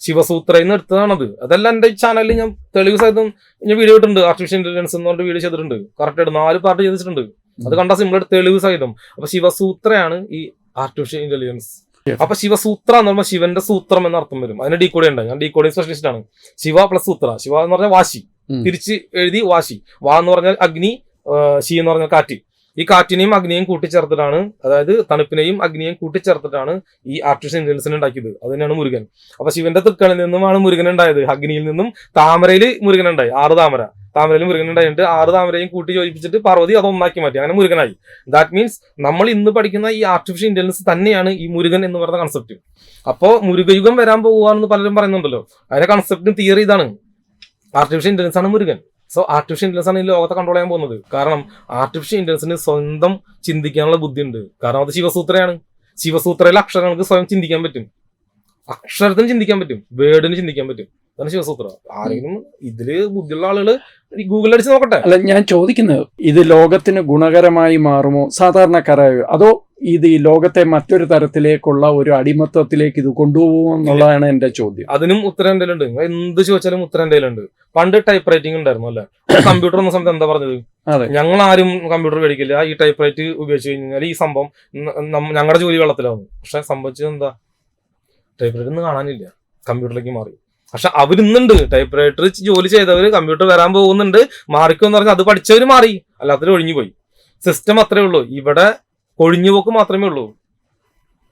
ശിവസൂത്രയിൽ നിന്ന് എടുത്തതാണത്. അതല്ല എന്റെ ചാനലിൽ ഞാൻ തെളിവ് സഹിതം ഞാൻ വീഡിയോ ഇട്ടിട്ടുണ്ട്. ആർട്ടിഫിഷ്യൽ ഇന്റലിജൻസ് എന്ന് പറഞ്ഞിട്ട് വീഡിയോ ചെയ്തിട്ടുണ്ട്. കറക്റ്റ് ആയിട്ട് നാല് പാർട്ട് ചെയ്തിട്ടുണ്ട്. അത് കണ്ട സിമ്പിൾ തെളിവ് സഹിതം. അപ്പൊ ശിവസൂത്രയാണ് ഈ ആർട്ടിഫിഷ്യൽ ഇന്റലിജൻസ്. അപ്പൊ ശിവസൂത്ര എന്ന് പറയുമ്പോൾ ശിവന്റെ സൂത്രം എന്ന അർത്ഥം വരും. അതിന് ഡീകോഡി ഉണ്ട്. ഞാൻ ഡീകോഡി സ്പെഷ്യലിസ്റ്റ് ആണ്. ശിവ പ്ലസ് സൂത്ര. ശിവ എന്ന് പറഞ്ഞാൽ വാശി. തിരിച്ച് എഴുതി വാശി. വാ എന്ന് പറഞ്ഞാൽ അഗ്നി ശി എന്ന് പറഞ്ഞാൽ കാറ്റ്. ഈ കാറ്റിനെയും അഗ്നിയെയും കൂട്ടിച്ചേർത്തിട്ടാണ് അതായത് തണുപ്പിനെയും അഗ്നിയെയും കൂട്ടിച്ചേർത്തിട്ടാണ് ഈ ആർട്ടിഫിഷ്യൽ ഇന്റലിജൻസിനെ ഉണ്ടാക്കിയത്. അത് തന്നെയാണ് മുരുകൻ. അപ്പൊ ശിവന്റെ തൃക്കളിൽ നിന്നുമാണ് മുരുകൻ ഉണ്ടായത്. അഗ്നിയിൽ നിന്നും താമരയിൽ മുരുകൻ ഉണ്ടായി. ആറ് താമര. താമരയിൽ മുരുകൻ ഉണ്ടായിട്ട് ആറ് താമരയും കൂട്ടി യോജിപ്പിച്ചിട്ട് പാർവതി അത് ഒന്നാക്കി മാറ്റി. അങ്ങനെ മുരുകനായി. ദാറ്റ് മീൻസ് നമ്മൾ ഇന്ന് പഠിക്കുന്ന ഈ ആർട്ടിഫിഷ്യൽ ഇന്റലിജൻസ് തന്നെയാണ് ഈ മുരുകൻ എന്ന് പറയുന്ന കൺസെപ്റ്റ് അപ്പോ മുരുകയുഗം വരാൻ പോകുകയാണെന്ന് പലരും പറയുന്നുണ്ടല്ലോ. അതിന്റെ കൺസെപ്റ്റും തിയറി ഇതാണ്. ആർട്ടിഫിഷ്യൽ ഇന്റലിജൻസ് ആണ് മുരുകൻ. സോ ആർട്ടിഫിഷ്യൽ ഇന്റലിജൻസ് ആണ് ഈ ലോകത്തെ കൺട്രോൾ ചെയ്യാൻ പോകുന്നത്. കാരണം ആർട്ടിഫിഷ്യൽ ഇന്റലിജൻസിന് സ്വന്തം ചിന്തിക്കാനുള്ള ബുദ്ധിയുണ്ട്. കാരണം അത് ശിവസൂത്രയാണ്. ശിവസൂത്രയിലെ അക്ഷരങ്ങൾക്ക് സ്വയം ചിന്തിക്കാൻ പറ്റും. അക്ഷരത്തിന് ചിന്തിക്കാൻ പറ്റും. വേർഡിന് ചിന്തിക്കാൻ പറ്റും. അതാണ് ശിവസൂത്ര ആരെങ്കിലും ഇതിൽ ബുദ്ധിയുള്ള ആളുകൾ ഗൂഗിളിൽ അടിച്ച് നോക്കട്ടെ. അല്ല ഞാൻ ചോദിക്കുന്നത് ഇത് ലോകത്തിന് ഗുണകരമായി മാറുമോ? സാധാരണക്കാരായോ അതോ ഇത് ഈ ലോകത്തെ മറ്റൊരു തരത്തിലേക്കുള്ള ഒരു അടിമത്തത്തിലേക്ക് ഇത് കൊണ്ടുപോകുമോ എന്നുള്ളതാണ് എന്റെ ചോദ്യം. അതിനും ഉത്തരം എന്റെ നിങ്ങൾ എന്ത് ചോദിച്ചാലും ഉത്തരം എന്റെ കയ്യിലുണ്ട്. പണ്ട് ടൈപ്പ് റൈറ്റിംഗ് ഉണ്ടായിരുന്നു അല്ലെ? കമ്പ്യൂട്ടർ എന്ന സമയത്ത് എന്താ പറഞ്ഞത്? അതെ. ഞങ്ങൾ ആരും കമ്പ്യൂട്ടർ മേടിക്കില്ല. ഈ ടൈപ്പ് റൈറ്റ് ഉപയോഗിച്ച് കഴിഞ്ഞാൽ ഈ സംഭവം ഞങ്ങളുടെ ജോലി വെള്ളത്തിലാവും. പക്ഷെ സംഭവിച്ചത് എന്താ? ടൈപ്പ് റൈറ്റ് ഒന്നും കാണാനില്ല. കമ്പ്യൂട്ടറിലേക്ക് മാറി. പക്ഷെ അവരിന്നുണ്ട്. ടൈപ്പ് റൈറ്റർ ജോലി ചെയ്തവര് കമ്പ്യൂട്ടർ വരാൻ പോകുന്നുണ്ട്. മാറിക്കുമെന്ന് പറഞ്ഞാൽ അത് പഠിച്ചവര് മാറി. അല്ലാത്തവര് ഒഴിഞ്ഞു പോയി. സിസ്റ്റം അത്രേ ഉള്ളൂ. ഇവിടെ കൊഴിഞ്ഞുപോക്ക് മാത്രമേ ഉള്ളൂ.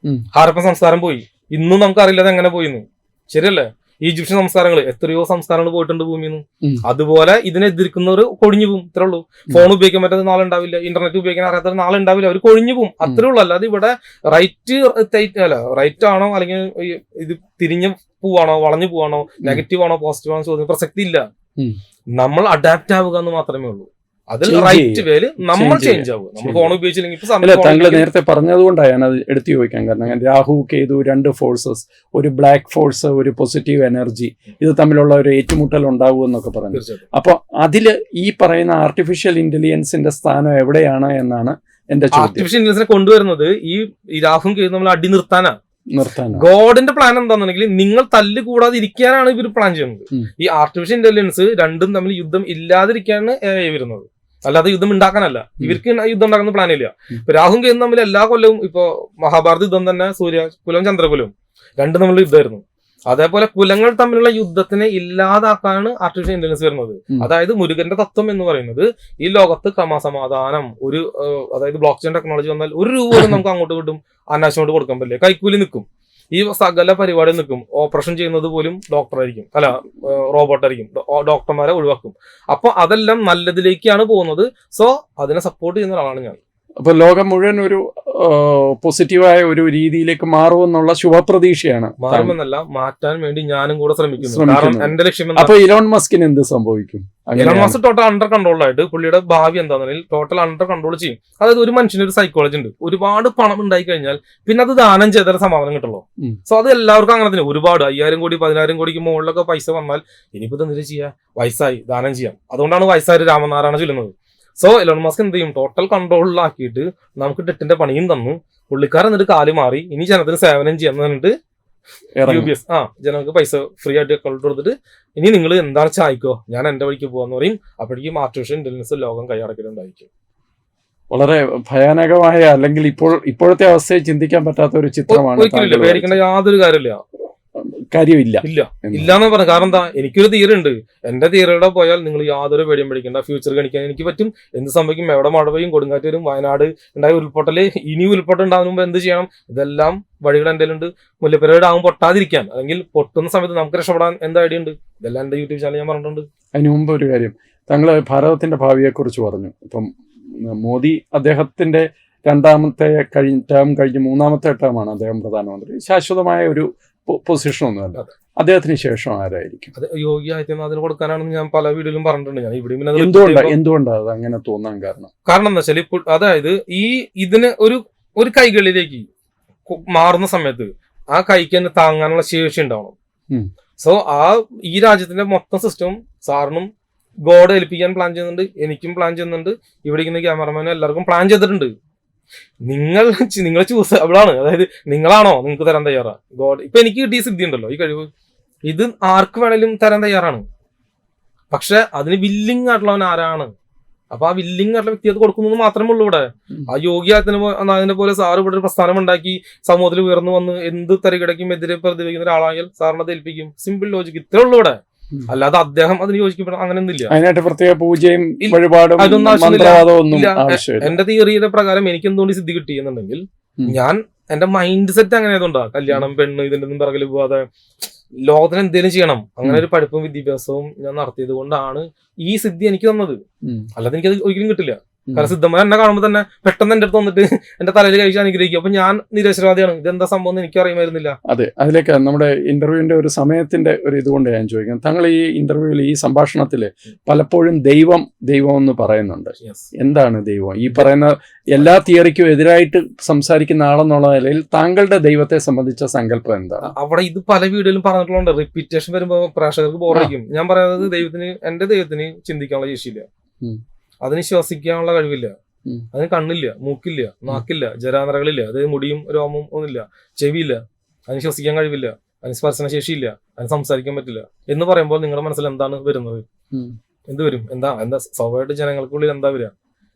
ഉം. ഹാരപ്പൻ സംസ്കാരം പോയി? ഇന്നും നമുക്ക് അറിയില്ല അത് എങ്ങനെ പോയിന്ന്. ശരിയല്ലേ? ഈജിപ്ഷ്യൻ സംസ്കാരങ്ങൾ എത്രയോ സംസ്കാരങ്ങൾ പോയിട്ടുണ്ട് ഭൂമിയിൽ നിന്ന്. അതുപോലെ ഇതിനെതിർക്കുന്നവർ കൊഴിഞ്ഞു പോകും. ഇത്രേ ഉള്ളൂ. ഫോൺ ഉപയോഗിക്കാൻ പറ്റാത്ത നാളുണ്ടാവില്ല. ഇന്റർനെറ്റ് ഉപയോഗിക്കാൻ അറിയാത്ത നാളുണ്ടാവില്ല. അവർ കൊഴിഞ്ഞു പോകും. അത്രേ ഉള്ളൂ. അല്ലാതെ ഇവിടെ റൈറ്റ് അല്ല റൈറ്റ് ആണോ അല്ലെങ്കിൽ ഇത് തിരിഞ്ഞു പോവാണോ വളഞ്ഞു പോവാണോ നെഗറ്റീവ് ആണോ പോസിറ്റീവ് ആണോ ചോദ്യം പ്രസക്തി ഇല്ല. നമ്മൾ അഡാപ്റ്റ് ആവുക എന്ന് മാത്രമേ ഉള്ളൂ. അതിൽ റൈറ്റ്. വേൽ നമ്മൾ ചേഞ്ച് ആവും. നമ്മൾ ഫോൺ ഉപയോഗിച്ചില്ലെങ്കിൽ താങ്കൾ നേരത്തെ പറഞ്ഞതുകൊണ്ടാണ് ഞാൻ അത് എടുത്തു ചോദിക്കാൻ കാരണം. രാഹു കേതു രണ്ട് ഫോഴ്സസ് ഒരു ബ്ലാക്ക് ഫോഴ്സ് ഒരു പോസിറ്റീവ് എനർജി ഇത് തമ്മിലുള്ള ഒരു ഏറ്റുമുട്ടൽ ഉണ്ടാവും എന്നൊക്കെ പറഞ്ഞു. അപ്പോൾ അപ്പൊ അതിൽ ഈ പറയുന്ന ആർട്ടിഫിഷ്യൽ ഇന്റലിജൻസിന്റെ സ്ഥാനം എവിടെയാണ് എന്നാണ് എന്റെ ആർട്ടിഫിഷ്യൽ ഇന്റലിജൻസിനെ കൊണ്ടുവരുന്നത് ഈ രാഹു കേതു നമ്മൾ അടി നിർത്താനാ ഗോഡിന്റെ പ്ലാൻ എന്താണെന്നുണ്ടെങ്കിൽ നിങ്ങൾ തല്ല് കൂടാതെ ഇരിക്കാനാണ് ഇവർ പ്ലാൻ ചെയ്യുന്നത് ഈ ആർട്ടിഫിഷ്യൽ ഇന്റലിജൻസ് രണ്ടും തമ്മിൽ യുദ്ധം ഇല്ലാതിരിക്കാനാണ് വരുന്നത്. അല്ലാതെ യുദ്ധം ഉണ്ടാക്കാനല്ല. ഇവർക്ക് യുദ്ധം ഉണ്ടാക്കുന്ന പ്ലാൻ ഇല്ല. ഇപ്പൊ രാഹുൽ കേന്ദ്രം തമ്മിൽ എല്ലാ കൊല്ലവും ഇപ്പൊ മഹാഭാരത യുദ്ധം തന്നെ സൂര്യ കുലവും ചന്ദ്രകുലവും. രണ്ടും തമ്മിൽ യുദ്ധമായിരുന്നു. അതേപോലെ കുലങ്ങൾ തമ്മിലുള്ള യുദ്ധത്തിനെ ഇല്ലാതാക്കാനാണ് ആർട്ടിഫിഷ്യൽ ഇന്റലിജൻസ് വരുന്നത്. അതായത് മുരുകന്റെ തത്വം എന്ന് പറയുന്നത് ഈ ലോകത്ത് ക്രമസമാധാനം ഒരു അതായത് ബ്ലോക്ക് ചെയിൻ ടെക്നോളജി വന്നാൽ ഒരു രൂപ പോലും നമുക്ക് അങ്ങോട്ട് കിട്ടും അനാവശ്യമായിട്ട് കൊടുക്കാൻ പറ്റില്ല. കൈക്കൂലി നിൽക്കും. ഈ സകല പരിപാടി നിൽക്കും. ഓപ്പറേഷൻ ചെയ്യുന്നത് പോലും ഡോക്ടറായിരിക്കും. അല്ല റോബോട്ടായിരിക്കും. ഡോക്ടർമാരെ ഒഴിവാക്കും. അപ്പൊ അതെല്ലാം നല്ലതിലേക്കാണ് പോകുന്നത്. സോ അതിനെ സപ്പോർട്ട് ചെയ്യുന്ന ഒരാളാണ് ഞാൻ. അപ്പൊ ലോകം മുഴുവൻ ഒരു പോസിറ്റീവായ ഒരു രീതിയിലേക്ക് മാറുമെന്നുള്ള ശുഭപ്രതീക്ഷയാണ്. മാറുമെന്നല്ല മാറ്റാൻ വേണ്ടി ഞാനും കൂടെ ശ്രമിക്കുന്നു. കാരണം എന്റെ ലക്ഷ്യം എന്താ? അപ്പൊ ഇലോൺ മസ്കിന് എന്ത് സംഭവിക്കും? ഇലോൺ. മസ്ക് ടോട്ടൽ അണ്ടർ കൺട്രോളായിട്ട് പുള്ളിയുടെ ഭാവി എന്താണെന്നുണ്ടെങ്കിൽ ടോട്ടൽ അണ്ടർ കൺട്രോൾ ചെയ്യും. അതായത് ഒരു മനുഷ്യന് ഒരു സൈക്കോളജി ഉണ്ട്. ഒരുപാട് പണം ഉണ്ടായി കഴിഞ്ഞാൽ പിന്നെ അത് ദാനം ചെയ്താൽ സമാധാനം കിട്ടുള്ളൂ. സോ അത് എല്ലാവർക്കും അങ്ങനെ തന്നെ. ഒരുപാട് അയ്യായിരം കോടി പതിനായിരം കോടിക്ക് മുകളിലൊക്കെ പൈസ വന്നാൽ ഇനിയിപ്പോ ഇത് എന്തിനു ചെയ്യാ? വയസ്സായി. ദാനം ചെയ്യാം. അതുകൊണ്ടാണ് വയസ്സായ രാമനാരായണ ചൊല്ലുന്നത്. സോ എലോൺ മസ്ക് എന്ത് ചെയ്യും? ടോട്ടൽ കൺട്രോളിലാക്കിയിട്ട് നമുക്ക് ടെറ്റിന്റെ പണിയും തന്നു. പുള്ളിക്കാരൻ എന്നിട്ട് കാൽ മാറി. ഇനി ജനത്തിന് സേവനം ചെയ്യാൻ പറഞ്ഞിട്ട് യു. ബി എസ് ആ ജനങ്ങൾക്ക് പൈസ ഫ്രീ ആയിട്ട് അക്കൗണ്ട് കൊടുത്തിട്ട് ഇനി നിങ്ങൾ എന്താണ് ചായ്ക്കോ? ഞാൻ എന്റെ വഴിക്ക് പോവാന്ന് പറയും. അപ്പോഴേക്കും ആർട്ടിഫിഷ്യൽ ഇന്റലിജൻസ് ലോകം കൈയടക്കലുണ്ടായിരിക്കും വളരെ ഭയാനകമായ അല്ലെങ്കിൽ ഇപ്പോൾ ഇപ്പോഴത്തെ അവസ്ഥയെ ചിന്തിക്കാൻ പറ്റാത്ത ഒരു ചിത്രമാണ് പേടിക്കേണ്ട യാതൊരു കാര്യമില്ല കാര്യമില്ല. ഇല്ല. ഇല്ലാന്ന് പറഞ്ഞു കാരണം എന്താ? എനിക്കൊരു തീരെ ഉണ്ട് എന്റെ തീരയുടെ പോയാൽ നിങ്ങൾ യാതൊരു പേടിയും പേടിക്കേണ്ട. ഫ്യൂച്ചർ കണിക്കാൻ എനിക്ക് പറ്റും. എന്ത് സംഭവിക്കും? എവിടെ മഴ പെയ്യും കൊടുങ്കാറ്റ് വരും. വയനാട് ഉണ്ടായ ഉരുൾപൊട്ടൽ. ഇനി ഉരുൾപൊട്ടൽ ഉണ്ടാകുന്ന മുമ്പ് എന്ത് ചെയ്യണം? ഇതെല്ലാം വഴികൾ എന്തെങ്കിലും ഉണ്ട് മുല്ലപ്പെരയുടെ ആവും പൊട്ടാതിരിക്കാൻ. അല്ലെങ്കിൽ പൊട്ടുന്ന സമയത്ത് നമുക്ക് രക്ഷപ്പെടാൻ എന്ത് ഐഡിയ ഉണ്ട്? ഇതെല്ലാം എന്റെ യൂട്യൂബ് ചാനൽ ഞാൻ പറഞ്ഞിട്ടുണ്ട്. അതിന് മുമ്പ് ഒരു കാര്യം. താങ്കൾ ഭാരതത്തിന്റെ ഭാവിയെക്കുറിച്ച് പറഞ്ഞു. ഇപ്പം മോദി അദ്ദേഹത്തിന്റെ രണ്ടാമത്തെ കഴിഞ്ഞ ടേം കഴിഞ്ഞ് മൂന്നാമത്തെ ടേമാണ് അദ്ദേഹം പ്രധാനമന്ത്രി. ശാശ്വതമായ ഒരു അതെ. അദ്ദേഹത്തിന് ശേഷം ആരായിരിക്കും? അത് യോഗി ആദിത്യനാഥിന് കൊടുക്കാനാണെന്ന് ഞാൻ പല വീഡിയോയിലും പറഞ്ഞിട്ടുണ്ട്. ഞാൻ ഇവിടെ പിന്നെ എന്തുകൊണ്ടാണ് എന്തുകൊണ്ടാണ് അത് അങ്ങനെ തോന്നാൻ കാരണം? കാരണം എന്താ വെച്ചാൽ ഇപ്പോൾ അതായത് ഈ ഇതിന് ഒരു ഒരു കൈകളിലേക്ക് മാറുന്ന സമയത്ത് ആ കൈക്ക് തന്നെ താങ്ങാനുള്ള ശേഷി ഉണ്ടാവണം. സോ ആ ഈ രാജ്യത്തിന്റെ മൊത്തം സിസ്റ്റം സാറിനും ഗോഡ് ഏൽപ്പിക്കാൻ പ്ലാൻ ചെയ്യുന്നുണ്ട് എനിക്കും പ്ലാൻ ചെയ്യുന്നുണ്ട് ഇവിടെ ഇരിക്കുന്ന ക്യാമറമാനും എല്ലാവർക്കും പ്ലാൻ ചെയ്തിട്ടുണ്ട്. നിങ്ങൾ നിങ്ങൾ ചൂസ് അവിടാണ്. അതായത് നിങ്ങളാണോ നിങ്ങൾക്ക് തരാൻ തയ്യാറാ? ഗോഡ് ഇപ്പൊ എനിക്ക് കിട്ടിയ സിദ്ധി ഉണ്ടല്ലോ ഈ കഴിവ്. ഇത് ആർക്ക് വേണേലും തരാൻ തയ്യാറാണ്. പക്ഷെ അതിന് വില്ലിങ് ആയിട്ടുള്ളവൻ ആരാണ്? അപ്പൊ ആ വില്ലിങ് ആയിട്ടുള്ള വ്യക്തി അത് കൊടുക്കുന്നത് മാത്രമേ ഉള്ളൂ ഇവിടെ. ആ യോഗി അതിനെ പോലെ സാറ് ഇവിടെ ഒരു പ്രസ്ഥാനം ഉണ്ടാക്കി സമൂഹത്തിൽ ഉയർന്നു വന്ന് എന്ത് തരികിടയ്ക്കും എതിരെ പ്രതികരിക്കുന്ന ഒരാളായാൽ സാറിനെ ഏൽപ്പിക്കും. സിമ്പിൾ ലോജിക്ക് ഇത്രേ ഉള്ളൂ ഇവിടെ. അല്ലാതെ അദ്ദേഹം അതിന് യോജിക്കപ്പെടാൻ അങ്ങനെയൊന്നുമില്ല. അതിനായിട്ട് പ്രത്യേക പൂജയും. വഴിപാടും അതൊന്നും ആവശ്യമില്ല. എന്റെ തിയറിയുടെ പ്രകാരം എനിക്ക് എന്തുകൊണ്ട് സിദ്ധി കിട്ടി എന്നുണ്ടെങ്കിൽ ഞാൻ എന്റെ മൈൻഡ് സെറ്റ് അങ്ങനെ ആയതുകൊണ്ടാ കല്യാണം പെണ്ണ് ഇതിന്റെ ഒന്നും പിറകിൽ പോവാതെ ലോകത്തിന് എന്തെങ്കിലും ചെയ്യണം. അങ്ങനെ ഒരു പഠിപ്പും വിദ്യാഭ്യാസവും ഞാൻ നടത്തിയത് കൊണ്ടാണ് ഈ സിദ്ധി എനിക്ക് തന്നത്. അല്ലാതെ എനിക്കത് ഒരിക്കലും കിട്ടില്ല. കാരണം സിദ്ധന്മാർ എന്നെ കാണുമ്പോൾ തന്നെ പെട്ടെന്ന് എന്റെ അടുത്ത് വന്നിട്ട് എന്റെ തലയിൽ കഴിച്ച് അനുഗ്രഹിക്കും. അപ്പൊ ഞാൻ നിരശ്രവാദിയാണ് ഇതെന്താ സംഭവം എന്ന് എനിക്ക് അറിയുമായിരുന്നില്ല. അതെ അതിലേക്ക് നമ്മുടെ ഇന്റർവ്യൂവിന്റെ ഒരു സമയത്തിന്റെ ഒരു ഇതുകൊണ്ട് ഞാൻ ചോദിക്കുന്നത് താങ്കൾ ഈ ഇന്റർവ്യൂവിൽ ഈ സംഭാഷണത്തിൽ പലപ്പോഴും ദൈവം ദൈവം എന്ന് പറയുന്നുണ്ട്. എന്താണ് ദൈവം? ഈ പറയുന്ന എല്ലാ തിയറിക്കും എതിരായിട്ട് സംസാരിക്കുന്ന ആളെന്നുള്ള നിലയിൽ താങ്കളുടെ ദൈവത്തെ സംബന്ധിച്ച സങ്കല്പം എന്താണ്? അവിടെ ഇത് പല വീഡിയോയിലും പറഞ്ഞിട്ടുണ്ട് റിപ്പീറ്റേഷൻ വരുമ്പോൾ പ്രേക്ഷകർക്ക് ബോറടിക്കും ഞാൻ പറയുന്നത് ദൈവത്തിന് എന്റെ ദൈവത്തിന് ചിന്തിക്കാനുള്ള ശേഷിയില്ല. അതിന് ശ്വസിക്കാനുള്ള കഴിവില്ല. അതിന് കണ്ണില്ല മൂക്കില്ല നാക്കില്ല ജരാനരകളില്ല അതായത് മുടിയും രോമവും ഒന്നുമില്ല. ചെവിയില്ല. അതിന് ശ്വസിക്കാൻ കഴിവില്ല. അതിന് സ്പർശന ശേഷിയില്ല അതിന് സംസാരിക്കാൻ പറ്റില്ല. എന്ന് പറയുമ്പോൾ നിങ്ങളുടെ മനസ്സിൽ എന്താണ് വരുന്നത്. എന്ത് വരും? എന്താ എന്താ സ്വാഭാവികമായിട്ട് ജനങ്ങൾക്കുള്ളിൽ എന്താ വരിക?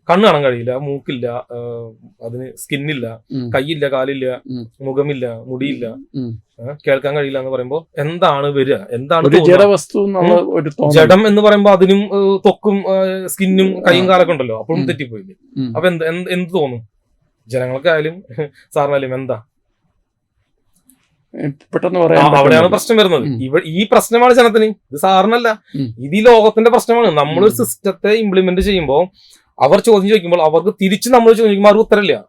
കണ്ണ് കാണാൻ കഴിയില്ല മൂക്കില്ല അതിന് സ്കിന്നില്ല കൈയില്ല കാലില്ല മുഖമില്ല മുടിയില്ല കേൾക്കാൻ കഴിയില്ല എന്ന് പറയുമ്പോൾ എന്താണ് വരിക? എന്താണ്? ജഡവസ്തു ജഡം എന്ന് പറയുമ്പോൾ അതിനും തൊക്കും സ്കിന്നും കൈയും. കാലൊക്കെ ഉണ്ടല്ലോ അപ്പോഴും. തെറ്റിപ്പോയില്ലേ? അപ്പൊ എന്ത് എന്ത് തോന്നും? ജനങ്ങൾക്കായാലും സാറിനായാലും എന്താ? പെട്ടെന്ന് പറയാം അവിടെയാണ് പ്രശ്നം വരുന്നത്. ഇവിടെ ഇവ ഈ പ്രശ്നമാണ് ജനത്തിന് ഇത് സാറിനല്ല. ഇത് ഈ ലോകത്തിന്റെ പ്രശ്നമാണ്. നമ്മളൊരു. സിസ്റ്റത്തെ ഇംപ്ലിമെന്റ് ചെയ്യുമ്പോൾ അവർ ചോദ്യം ചോദിക്കുമ്പോൾ അവർക്ക് തിരിച്ച് നമ്മൾ ചോദിക്കുമ്പോൾ അവർക്ക് ഉത്തരമില്ല.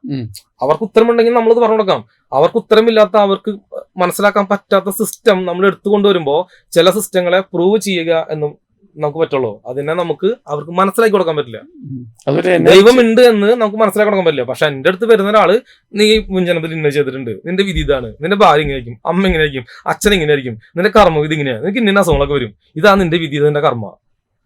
അവർക്ക് ഉത്തരമുണ്ടെങ്കിൽ നമ്മളത് പറഞ്ഞു കൊടുക്കാം അവർക്ക് ഉത്തരമില്ലാത്ത അവർക്ക് മനസ്സിലാക്കാൻ പറ്റാത്ത സിസ്റ്റം നമ്മൾ എടുത്തു കൊണ്ടുവരുമ്പോൾ ചില സിസ്റ്റങ്ങളെ പ്രൂവ് ചെയ്യുക എന്നും നമുക്ക് പറ്റുള്ളൂ. അതിനെ നമുക്ക് അവർക്ക് മനസ്സിലാക്കി കൊടുക്കാൻ പറ്റില്ല. ദൈവം ഉണ്ട് എന്ന് നമുക്ക് മനസ്സിലാക്കി കൊടുക്കാൻ പറ്റില്ല. പക്ഷെ എന്റെ അടുത്ത് വരുന്ന ഒരാൾ നീ മുൻജനത്തിൽ ഇന്ന ചെയ്തിട്ടുണ്ട്. നിന്റെ വിധി ഇതാണ്. നിന്റെ ഭാര്യ ഇങ്ങനെയായിരിക്കും. അമ്മ ഇങ്ങനെയായിരിക്കും. അച്ഛൻ ഇങ്ങനെയായിരിക്കും. നിന്റെ കർമ്മം ഇത് ഇങ്ങനെയാണ് നിനക്ക് ഇന്ന അസുഖങ്ങളൊക്കെ വരും. ഇതാണ് നിന്റെ വിധി നിന്റെ കർമ്മ.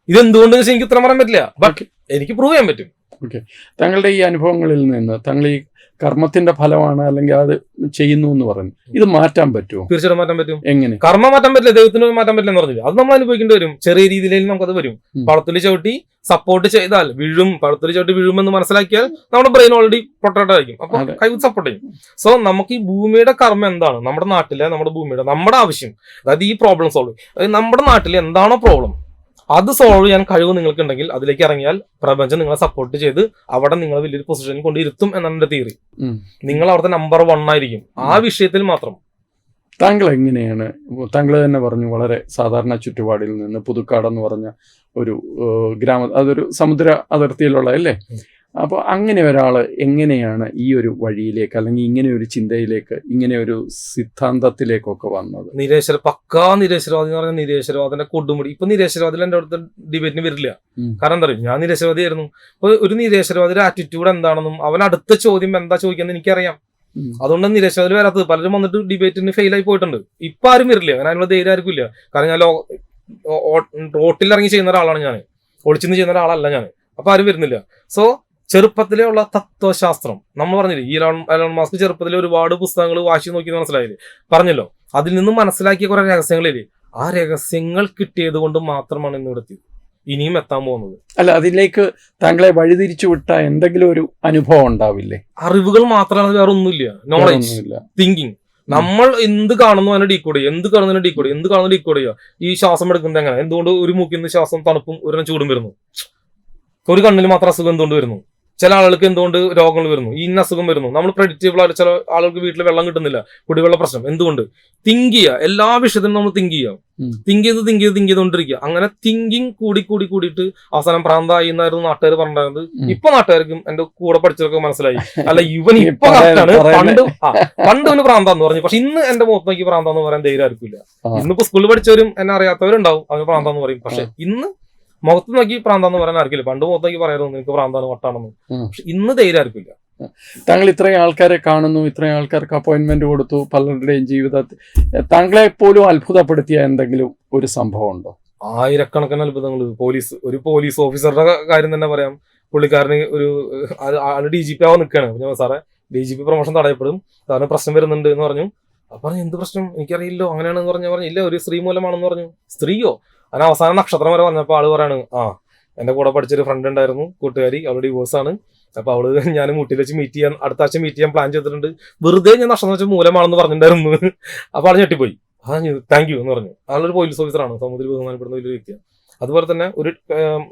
ഇത് എന്തുകൊണ്ടെന്ന് വെച്ചാൽ എനിക്ക് ഉത്തരം പറയാൻ പറ്റില്ല. ബട്ട് എനിക്ക് പ്രൂവ് ചെയ്യാൻ പറ്റും. ഓക്കെ താങ്കളുടെ ഈ അനുഭവങ്ങളിൽ നിന്ന് താങ്കൾ ഈ കർമ്മത്തിന്റെ ഫലമാണ് അല്ലെങ്കിൽ അത് ചെയ്യുന്നു എന്ന് പറഞ്ഞു ഇത് മാറ്റാൻ പറ്റുമോ? തീർച്ചയായിട്ടും മാറ്റാൻ പറ്റും. എങ്ങനെ? കർമ്മം മാറ്റാൻ പറ്റില്ല ദൈവത്തിന് മാറ്റാൻ പറ്റില്ല എന്ന് പറഞ്ഞില്ല. അത് നമ്മൾ അനുഭവിക്കേണ്ടി വരും. ചെറിയ രീതിയിൽ നമുക്കത് വരും. പടത്തുള്ളി ചവിട്ടി സപ്പോർട്ട് ചെയ്താൽ വീഴും. പടത്തുള്ളി ചവിട്ടി വീഴുമെന്ന് മനസ്സിലാക്കിയാൽ നമ്മുടെ ബ്രെയിൻ ഓൾറെഡി പ്രൊട്ടക്ട് ആയിരിക്കും. അപ്പൊ. കൈ സപ്പോർട്ട് ചെയ്യും. സോ നമുക്ക് ഈ ഭൂമിയുടെ കർമ്മം എന്താണ്? നമ്മുടെ നാട്ടിലെ നമ്മുടെ ഭൂമിയുടെ നമ്മുടെ ആവശ്യം. അതായത് ഈ പ്രോബ്ലം സോൾവ് അതായത് നമ്മുടെ നാട്ടിൽ എന്താണോ പ്രോബ്ലം അത് സോൾവ് ചെയ്യാൻ കഴിവ് നിങ്ങൾക്ക് ഉണ്ടെങ്കിൽ അതിലേക്ക് ഇറങ്ങിയാൽ പ്രപഞ്ചം നിങ്ങളെ സപ്പോർട്ട് ചെയ്ത് അവിടെ നിങ്ങളെ വലിയൊരു പൊസിഷനിൽ കൊണ്ടിരുത്തും എന്നാണ് എന്റെ തിയറി നിങ്ങൾ അവിടുത്തെ നമ്പർ വൺ ആയിരിക്കും. ആ വിഷയത്തിൽ മാത്രം. താങ്കൾ എങ്ങനെയാണ് താങ്കൾ തന്നെ പറഞ്ഞു വളരെ സാധാരണ ചുറ്റുപാടിൽ നിന്ന് പുതുക്കാടെന്ന് പറഞ്ഞ ഒരു ഗ്രാമ അതൊരു സമുദ്ര അതിർത്തിയിലുള്ള അല്ലേ. അപ്പോൾ അങ്ങനെ ഒരാൾ എങ്ങനെയാണ് ഈ ഒരു വഴിയിലേക്ക് അല്ലെങ്കിൽ ഇങ്ങനെ ഒരു ചിന്തയിലേക്ക് ഇങ്ങനെ ഒരു സിദ്ധാന്തത്തിലേക്കൊക്കെ വന്നത്? നിരേശ്വര പക്കാ നിരേശ്വരവാദി എന്ന് പറഞ്ഞാൽ നിരേശ്വരവാദിന്റെ കൊടുമുടി. ഇപ്പൊ നിരേശ്വരവാദിൽ എന്റെ അടുത്ത് ഡിബേറ്റിന് വരില്ല. കാരണം എന്താ പറയുക ഞാൻ നിരേശ്വരവാദിയായിരുന്നു. അപ്പൊ ഒരു നിരേശ്വരവാദിയുടെ ആറ്റിറ്റ്യൂഡ് എന്താണെന്നും അവൻ അടുത്ത ചോദ്യം എന്താ ചോദിക്കുന്നത് എനിക്കറിയാം. അതുകൊണ്ട് നിരേശ്വരവാദി വരാത്തത്. പലരും വന്നിട്ട് ഡിബേറ്റിന് ഫെയിൽ ആയി പോയിട്ടുണ്ട്. ഇപ്പൊ ആരും വരില്ല. ഞാൻ അതിനുള്ള ധൈര്യം ആർക്കും ഇല്ല. കാരണം ഞാൻ റോട്ടിൽ ഇറങ്ങി ചെയ്യുന്ന ഒരാളാണ് ഞാൻ. ഒളിച്ചിന്ന് ചെയ്യുന്ന ഒരാളല്ല ഞാൻ. അപ്പൊ ആരും വരുന്നില്ല. സോ ചെറുപ്പത്തിലേ ഉള്ള തത്വശാസ്ത്രം. നമ്മൾ പറഞ്ഞില്ലേ ഈ എലോൺ എലോൺ മാസ്ക് ചെറുപ്പത്തിലെ ഒരുപാട് പുസ്തകങ്ങൾ വാശി നോക്കി മനസ്സിലായില്ലേ? പറഞ്ഞല്ലോ. അതിൽ നിന്ന് മനസ്സിലാക്കിയ കുറെ രഹസ്യങ്ങളില്ലേ? ആ രഹസ്യങ്ങൾ കിട്ടിയത് കൊണ്ട് മാത്രമാണ് ഇന്നിവിടെ എത്തിയത്. ഇനിയും എത്താൻ പോകുന്നത്. അല്ല അതിലേക്ക് താങ്കളെ വഴിതിരിച്ചു വിട്ട എന്തെങ്കിലും ഒരു അനുഭവം ഉണ്ടാവില്ലേ? അറിവുകൾ മാത്രമാണ് വേറെ ഒന്നുമില്ല. നോളജ് തിങ്കിങ് നമ്മൾ എന്ത് കാണുന്നു അതിനെ ഡീക്കോഡ് ചെയ്യുക. എന്ത് കാണുന്നതിനെ ഡീക്കോഡ് ചെയ്യുക. എന്ത് കാണുന്ന ഡീക്കോഡ് ചെയ്യുക. ഈ ശ്വാസം എടുക്കുന്നത് എങ്ങനെ? എന്തുകൊണ്ട് ഒരു മൂക്കിൽ നിന്ന് ശ്വാസം തണുപ്പും ഒരു ചൂടും വരുന്നു? ഒരു കണ്ണിൽ മാത്രം അസുഖം എന്തുകൊണ്ട് വരുന്നു? ചില ആളുകൾക്ക് എന്തുകൊണ്ട് രോഗങ്ങൾ വരുന്നു? ഈ ഇന്ന അസുഖം വരുന്നു. നമ്മൾ പ്രഡിക്റ്റബിൾ ആയിട്ട് ചില ആളുകൾക്ക് വീട്ടിൽ വെള്ളം കിട്ടുന്നില്ല. കുടിവെള്ള പ്രശ്നം. എന്തുകൊണ്ട്? തിങ്ക് ചെയ്യുക. എല്ലാ വിഷയത്തിനും നമ്മൾ തിങ്ക് ചെയ്യുക. തിങ്ക് ചെയ്ത് തിങ്ക് ചെയ്ത് തിങ്ക് ചെയ്തുകൊണ്ടിരിക്കുക. അങ്ങനെ തിങ്കിങ് കൂടി കൂടി കൂടിയിട്ട് അവസാനം പ്രാന്തായി എന്നായിരുന്നു നാട്ടുകാർ പറഞ്ഞിരുന്നത്. ഇപ്പൊ നാട്ടുകാർക്കും എന്റെ കൂടെ പഠിച്ചവർക്ക് മനസ്സിലായി. അല്ല ഇവൻ ഇപ്പൊ കറക്റ്റാണ് പണ്ട് പണ്ട് അവന് പ്രാന്താന്ന് പറഞ്ഞു. പക്ഷെ ഇന്ന് എന്റെ മുഖത്ത് നോക്കി പ്രാന്താന്ന് പറയാൻ ധൈര്യം ആർക്കില്ല. ഇന്നിപ്പോ സ്കൂളിൽ പഠിച്ചവരും എന്നെ അറിയാത്തവരുണ്ടാവും. അവന് പ്രാന്താന്ന് പറയും. പക്ഷെ ഇന്ന് മുഖത്ത് നോക്കി പ്രാന്താന്ന് പറയാൻ ആർക്കില്ല. പണ്ട് മുഖത്ത് നോക്കി പറയായിരുന്നു നിനക്ക് പ്രാന്താണ് വട്ടാണെന്ന്. പക്ഷെ ഇന്ന് ധൈര്യം ആർക്കില്ല. താങ്കൾ ഇത്രയും ആൾക്കാരെ കാണുന്നു ഇത്രയും ആൾക്കാർക്ക് അപ്പോയിന്റ്മെന്റ് കൊടുത്തു പലരുടെയും ജീവിതത്തിൽ. താങ്കളെ പോലും അത്ഭുതപ്പെടുത്തിയ എന്തെങ്കിലും ഒരു സംഭവം ഉണ്ടോ? ആയിരക്കണക്കിന് അത്ഭുതങ്ങൾ. പോലീസ് ഒരു പോലീസ് ഓഫീസറുടെ കാര്യം തന്നെ പറയാം. പുള്ളിക്കാരന് ഒരു ആൾ ആൾ ഡി ജി പി ആവാൻ നിൽക്കുകയാണ് ഞാൻ സാറേ ഡി ജി പി പ്രൊമോഷൻ തടയപ്പെടും. സാറിന് പ്രശ്നം വരുന്നുണ്ട് എന്ന് പറഞ്ഞു. അപ്പൊ പറഞ്ഞു എന്ത് പ്രശ്നം? എനിക്കറിയില്ലോ അങ്ങനെയാണെന്ന് പറഞ്ഞു പറഞ്ഞു ഇല്ല ഒരു സ്ത്രീ മൂലമാണെന്ന് പറഞ്ഞു. സ്ത്രീയോ? അതിന് അവസാനം നക്ഷത്രം വരെ പറഞ്ഞപ്പോൾ ആൾ പറയാണ് ആ എന്റെ കൂടെ പഠിച്ചൊരു ഫ്രണ്ട് ഉണ്ടായിരുന്നു കൂട്ടുകാരി അവളുടെ ഡിവോഴ്സ് ആണ്. അപ്പൊ അവൾ ഞാൻ മുട്ടിൽ വെച്ച് മീറ്റ് ചെയ്യാൻ അടുത്ത ആഴ്ച മീറ്റ് ചെയ്യാൻ പ്ലാൻ ചെയ്തിട്ടുണ്ട്. വെറുതെ ഞാൻ നഷ്ടം വെച്ച മൂലമാണെന്ന് പറഞ്ഞിട്ടുണ്ടായിരുന്നു. അപ്പൊ ആൾ ഞെട്ടിപ്പോയി. ആ താങ്ക് യു എന്ന് പറഞ്ഞു. ആളൊരു പോലീസ് ഓഫീസറാണ് സമൂഹത്തിൽ ബഹുമാനപ്പെടുന്ന വലിയൊരു വ്യക്തിയാണ്. അതുപോലെ തന്നെ ഒരു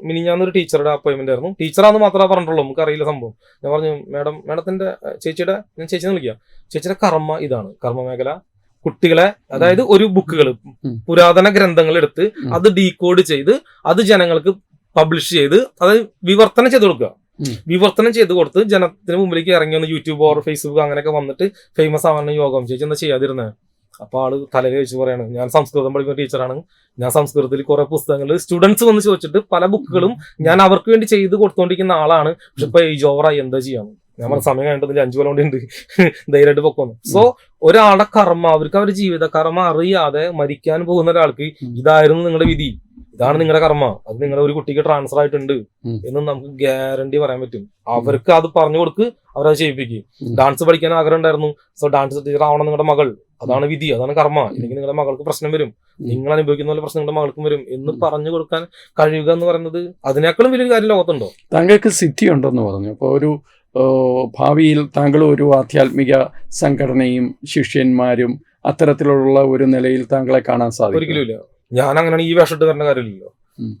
മിനി ഞാനൊരു ടീച്ചറുടെ അപ്പോയിന്റ്മെന്റ് ആയിരുന്നു. ടീച്ചറാന്ന് മാത്രമേ പറഞ്ഞിട്ടുള്ളൂ നമുക്ക് അറിയില്ല സംഭവം. ഞാൻ പറഞ്ഞു മാഡം മാഡത്തിന്റെ ചേച്ചിയുടെ ഞാൻ ചേച്ചിനെ വിളിക്കാം. ചേച്ചിയുടെ കർമ്മ ഇതാണ്. കർമ്മ മേഖല കുട്ടികളെ അതായത് ഒരു ബുക്കുകൾ പുരാതന ഗ്രന്ഥങ്ങൾ എടുത്ത് അത് ഡീകോഡ് ചെയ്ത് അത് ജനങ്ങൾക്ക് പബ്ലിഷ് ചെയ്ത് അത് വിവർത്തനം ചെയ്ത് കൊടുക്കുക. വിവർത്തനം ചെയ്ത് കൊടുത്ത് ജനത്തിന് മുമ്പിലേക്ക് ഇറങ്ങി വന്ന് യൂട്യൂബ് ഓർ ഫേസ്ബുക്ക് അങ്ങനെയൊക്കെ വന്നിട്ട് ഫേമസ് ആവാനുള്ള യോഗം. ചേച്ചി എന്താ ചെയ്യാതിരുന്നത് അപ്പൊ ആൾ തലയിൽ വെച്ച് പറയാണ് ഞാൻ സംസ്കൃതം പഠിക്കുന്ന ടീച്ചറാണ്. ഞാൻ സംസ്കൃതത്തിൽ കുറെ പുസ്തകങ്ങൾ സ്റ്റുഡൻസ് വന്ന് ചോദിച്ചിട്ട് പല ബുക്കുകളും ഞാൻ അവർക്ക് വേണ്ടി ചെയ്ത് കൊടുത്തോണ്ടിരിക്കുന്ന ആളാണ്. പക്ഷെ ഇപ്പൊ ഏജ് ഓവറായി എന്താ ചെയ്യാന്ന്? ഞാൻ പറഞ്ഞ സമയം കഴിഞ്ഞിട്ട് അഞ്ചു കൊല്ലം ഉണ്ട് ധൈര്യമായിട്ട് പൊക്കോന്നു. സോ ഒരാളുടെ കർമ്മ അവർക്ക് അവരുടെ ജീവിത കർമ്മ അറിയാതെ മരിക്കാൻ പോകുന്ന ഒരാൾക്ക്. ഇതായിരുന്നു നിങ്ങളുടെ വിധി. ഇതാണ് നിങ്ങളുടെ കർമ്മ. അത് നിങ്ങളുടെ ഒരു കുട്ടിക്ക് ട്രാൻസ്ഫർ ആയിട്ടുണ്ട്. എന്ന് നമുക്ക് ഗ്യാരണ്ടി പറയാൻ പറ്റും. അവർക്ക് അത് പറഞ്ഞു കൊടുക്ക് അവരത് ചെയ്യിപ്പിക്കും. ഡാൻസ് പഠിക്കാൻ ആഗ്രഹം ഉണ്ടായിരുന്നു. സോ ഡാൻസ് ടീച്ചർ ആവണം നിങ്ങളുടെ മകൾ. അതാണ് വിധി അതാണ് കർമ്മ. ഇല്ലെങ്കിൽ നിങ്ങളുടെ മകൾക്ക് പ്രശ്നം വരും. നിങ്ങൾ അനുഭവിക്കുന്ന പോലെ പ്രശ്നം നിങ്ങളുടെ മകൾക്കും വരും എന്ന് പറഞ്ഞു കൊടുക്കാൻ കഴിയുക എന്ന് പറയുന്നത് അതിനേക്കാളും വലിയൊരു കാര്യം ലോകത്തുണ്ടോ? താങ്കൾക്ക് സിദ്ധി ഉണ്ടെന്ന് പറഞ്ഞു. അപ്പോൾ ഒരു ഭാവിയിൽ താങ്കൾ ഒരു ആധ്യാത്മിക സംഘടനയും ശിഷ്യന്മാരും അത്തരത്തിലുള്ള ഒരു നിലയിൽ താങ്കളെ കാണാൻ സാധിക്കും. ഒരിക്കലും ഇല്ല ഞാൻ അങ്ങനെയാണ് ഈ വേഷം ഇട്ട് വരേണ്ട കാര്യമില്ലല്ലോ.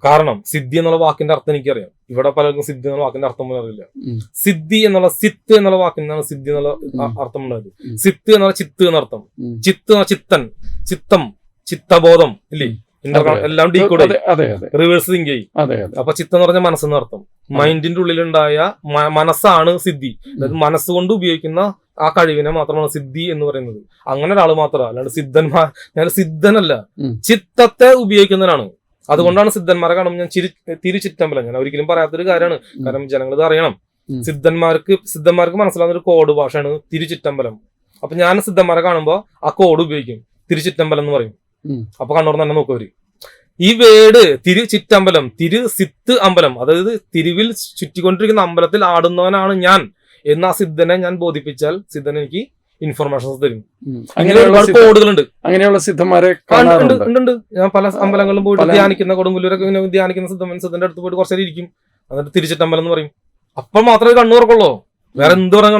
കാരണം സിദ്ധി എന്നുള്ള വാക്കിന്റെ അർത്ഥം എനിക്കറിയാം. ഇവിടെ പലർക്കും സിദ്ധി എന്നുള്ള വാക്കിന്റെ അർത്ഥം പോലും അറിയില്ല. സിദ്ധി എന്നുള്ള സിത്ത് എന്നുള്ള വാക്കിനാണ് സിദ്ധി എന്നുള്ള അർത്ഥം ഉണ്ടായത്? സിത്ത് എന്നുള്ള ചിത്ത് എന്നർത്ഥം. ചിത്ത് എന്ന ചിത്തൻ. ചിത്തം. ചിത്തബോധം. ഇല്ലേ. എല്ലാം ഡീകോഡ് അതെ റിവേഴ്സ് തിങ്ക് ചെയ്യും അതെ അപ്പൊ ചിത്തം എന്ന് പറഞ്ഞ മനസ്സെന്ന് അർത്ഥം. മൈൻഡിന്റെ ഉള്ളിലുണ്ടായ മനസ്സാണ് സിദ്ധി. അതായത് മനസ്സുകൊണ്ട് ഉപയോഗിക്കുന്ന ആ കഴിവിനെ മാത്രമാണ് സിദ്ധി എന്ന് പറയുന്നത്. അങ്ങനെ ഒരാൾ മാത്രമല്ല അല്ലാണ്ട് സിദ്ധന്മാർ ഞാൻ സിദ്ധനല്ല. ചിത്തത്തെ ഉപയോഗിക്കുന്നവനാണ്. അതുകൊണ്ടാണ് സിദ്ധന്മാരെ കാണുമ്പോൾ ഞാൻ ചിരി തിരിച്ചിറ്റമ്പലം. ഞാൻ ഒരിക്കലും പറയാത്തൊരു കാര്യമാണ്. കാരണം ജനങ്ങൾ ഇത് അറിയണം. സിദ്ധന്മാർക്ക് സിദ്ധന്മാർക്ക് മനസ്സിലാകുന്ന ഒരു കോഡ് ഭാഷയാണ് തിരിച്ചിറ്റമ്പലം. അപ്പൊ ഞാൻ സിദ്ധന്മാരെ കാണുമ്പോൾ ആ കോഡ് ഉപയോഗിക്കും. തിരിച്ചിറ്റമ്പലം എന്ന് പറയും. അപ്പൊ കണ്ണൂർ തന്നെ നോക്കുക ഈ വേട് തിരു ചിറ്റമ്പലം തിരു സിത്ത് അമ്പലം അതായത് തിരുവിൽ ചുറ്റിക്കൊണ്ടിരിക്കുന്ന അമ്പലത്തിൽ ആടുന്നവനാണ് ഞാൻ എന്ന് ആ സിദ്ധനെ ഞാൻ ബോധിപ്പിച്ചാൽ സിദ്ധൻ എനിക്ക് ഇൻഫർമേഷൻസ് തരും. അങ്ങനെ അങ്ങനെയുള്ള ഒരുപാട് കോടുകളുണ്ട് കോഡുകളുണ്ട്. അങ്ങനെയുള്ള സിദ്ധന്മാരെ ഉണ്ട്. ഞാൻ പല അമ്പലങ്ങളിലും പോയിട്ട് ധ്യാനിക്കുന്ന കൊടുങ്ങല്ലൂരൊക്കെ ഇങ്ങനെ ധ്യാനിക്കുന്ന സിദ്ധമൻ സിദ്ധന്റെ അടുത്ത് പോയിട്ട് കുറച്ചേരം ഇരിക്കും. എന്നിട്ട് തിരിച്ചിട്ടമ്പലം എന്ന് പറയും. അപ്പം മാത്രമേ കണ്ണു തുറക്കുള്ളൂ വേറെ എന്ത് പറയാൻ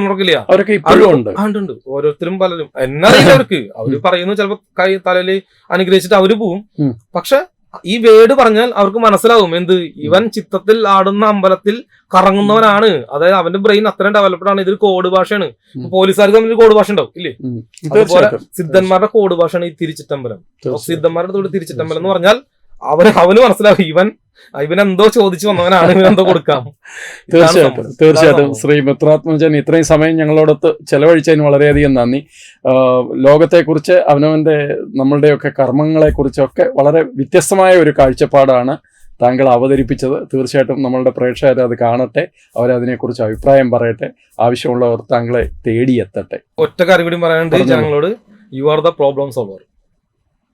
അവരൊക്കെ ഇപ്പോഴും ഉണ്ട്. ഉണ്ട് ഓരോരുത്തരും പലരും. എന്നറിയില്ല അവർക്ക്. അവർ പറയുന്നു ചിലപ്പോ കൈ തലയിൽ അനുഗ്രഹിച്ചിട്ട് അവർ പോവും. പക്ഷെ ഈ വേട് പറഞ്ഞാൽ അവർക്ക് മനസ്സിലാവും. എന്ത്? ഇവൻ ചിത്തത്തിൽ ആടുന്ന അമ്പലത്തിൽ കറങ്ങുന്നവനാണ്. അതായത് അവന്റെ ബ്രെയിൻ അത്രയും ഡെവലപ്ഡ് ആണ്. ഇതൊരു കോഡ് ഭാഷയാണ്. പോലീസുകാർക്ക് തമ്മിൽ കോഡ് ഭാഷ ഉണ്ടാവും ഇല്ലേ. അതുപോലെ സിദ്ധന്മാരുടെ കോഡ് ഭാഷയാണ് ഈ തിരിച്ചിട്ടമ്പലം. സിദ്ധന്മാരുടെ തൊട്ട് തിരിച്ചിട്ടമ്പലം എന്ന് പറഞ്ഞാൽ അവന് അവന് മനസ്സിലാവും. ഇവൻ ഇവൻ എന്തോ ചോദിച്ചു വന്നവനാണ് ഇവനെന്തോ കൊടുക്കാം. തീർച്ചയായിട്ടും. തീർച്ചയായിട്ടും. ശ്രീ മിത്രാത്മജൻ ഇത്രയും സമയം ഞങ്ങളോടൊത്ത് ചെലവഴിച്ചതിന് വളരെയധികം നന്ദി. ലോകത്തെക്കുറിച്ച് അവനവന്റെ നമ്മളുടെയൊക്കെ കർമ്മങ്ങളെക്കുറിച്ചൊക്കെ വളരെ വ്യത്യസ്തമായ ഒരു കാഴ്ചപ്പാടാണ് താങ്കൾ അവതരിപ്പിച്ചത്. തീർച്ചയായിട്ടും നമ്മളുടെ പ്രേക്ഷകർ അത് കാണട്ടെ. അവരതിനെക്കുറിച്ച് അഭിപ്രായം പറയട്ടെ. ആവശ്യമുള്ളവർ താങ്കളെ തേടിയെത്തട്ടെ. ഒറ്റ കാര്യം കൂടി പറയാനുണ്ട്. ഞങ്ങളോട് you are the problem solver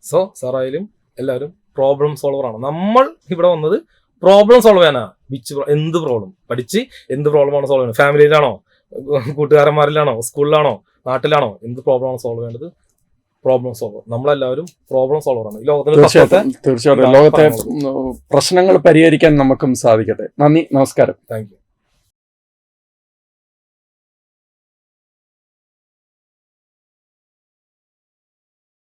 so സാറായാലും എല്ലാവരും പ്രോബ്ലം സോൾവർ ആണ്. നമ്മൾ ഇവിടെ വന്നത് പ്രോബ്ലം സോൾവ് ചെയ്യാനാ വിച്ച് എന്ത് പ്രോബ്ലം പഠിച്ച് എന്ത് പ്രോബ്ലം പ്രോബ്ലമാണ് സോൾവ് ചെയ്യുന്നത്? ഫാമിലിയിലാണോ കൂട്ടുകാരന്മാരിലാണോ? സ്കൂളിലാണോ? നാട്ടിലാണോ? എന്ത് പ്രോബ്ലം പ്രോബ്ലമാണ് സോൾവ് ചെയ്യേണ്ടത്? പ്രോബ്ലം സോൾവർ നമ്മളെല്ലാവരും പ്രോബ്ലം സോൾവർ ആണ്. തീർച്ചയായിട്ടും തീർച്ചയായിട്ടും. ലോകത്തെ പ്രശ്നങ്ങൾ പരിഹരിക്കാൻ നമുക്കും സാധിക്കട്ടെ. നന്ദി നമസ്കാരം. Thank you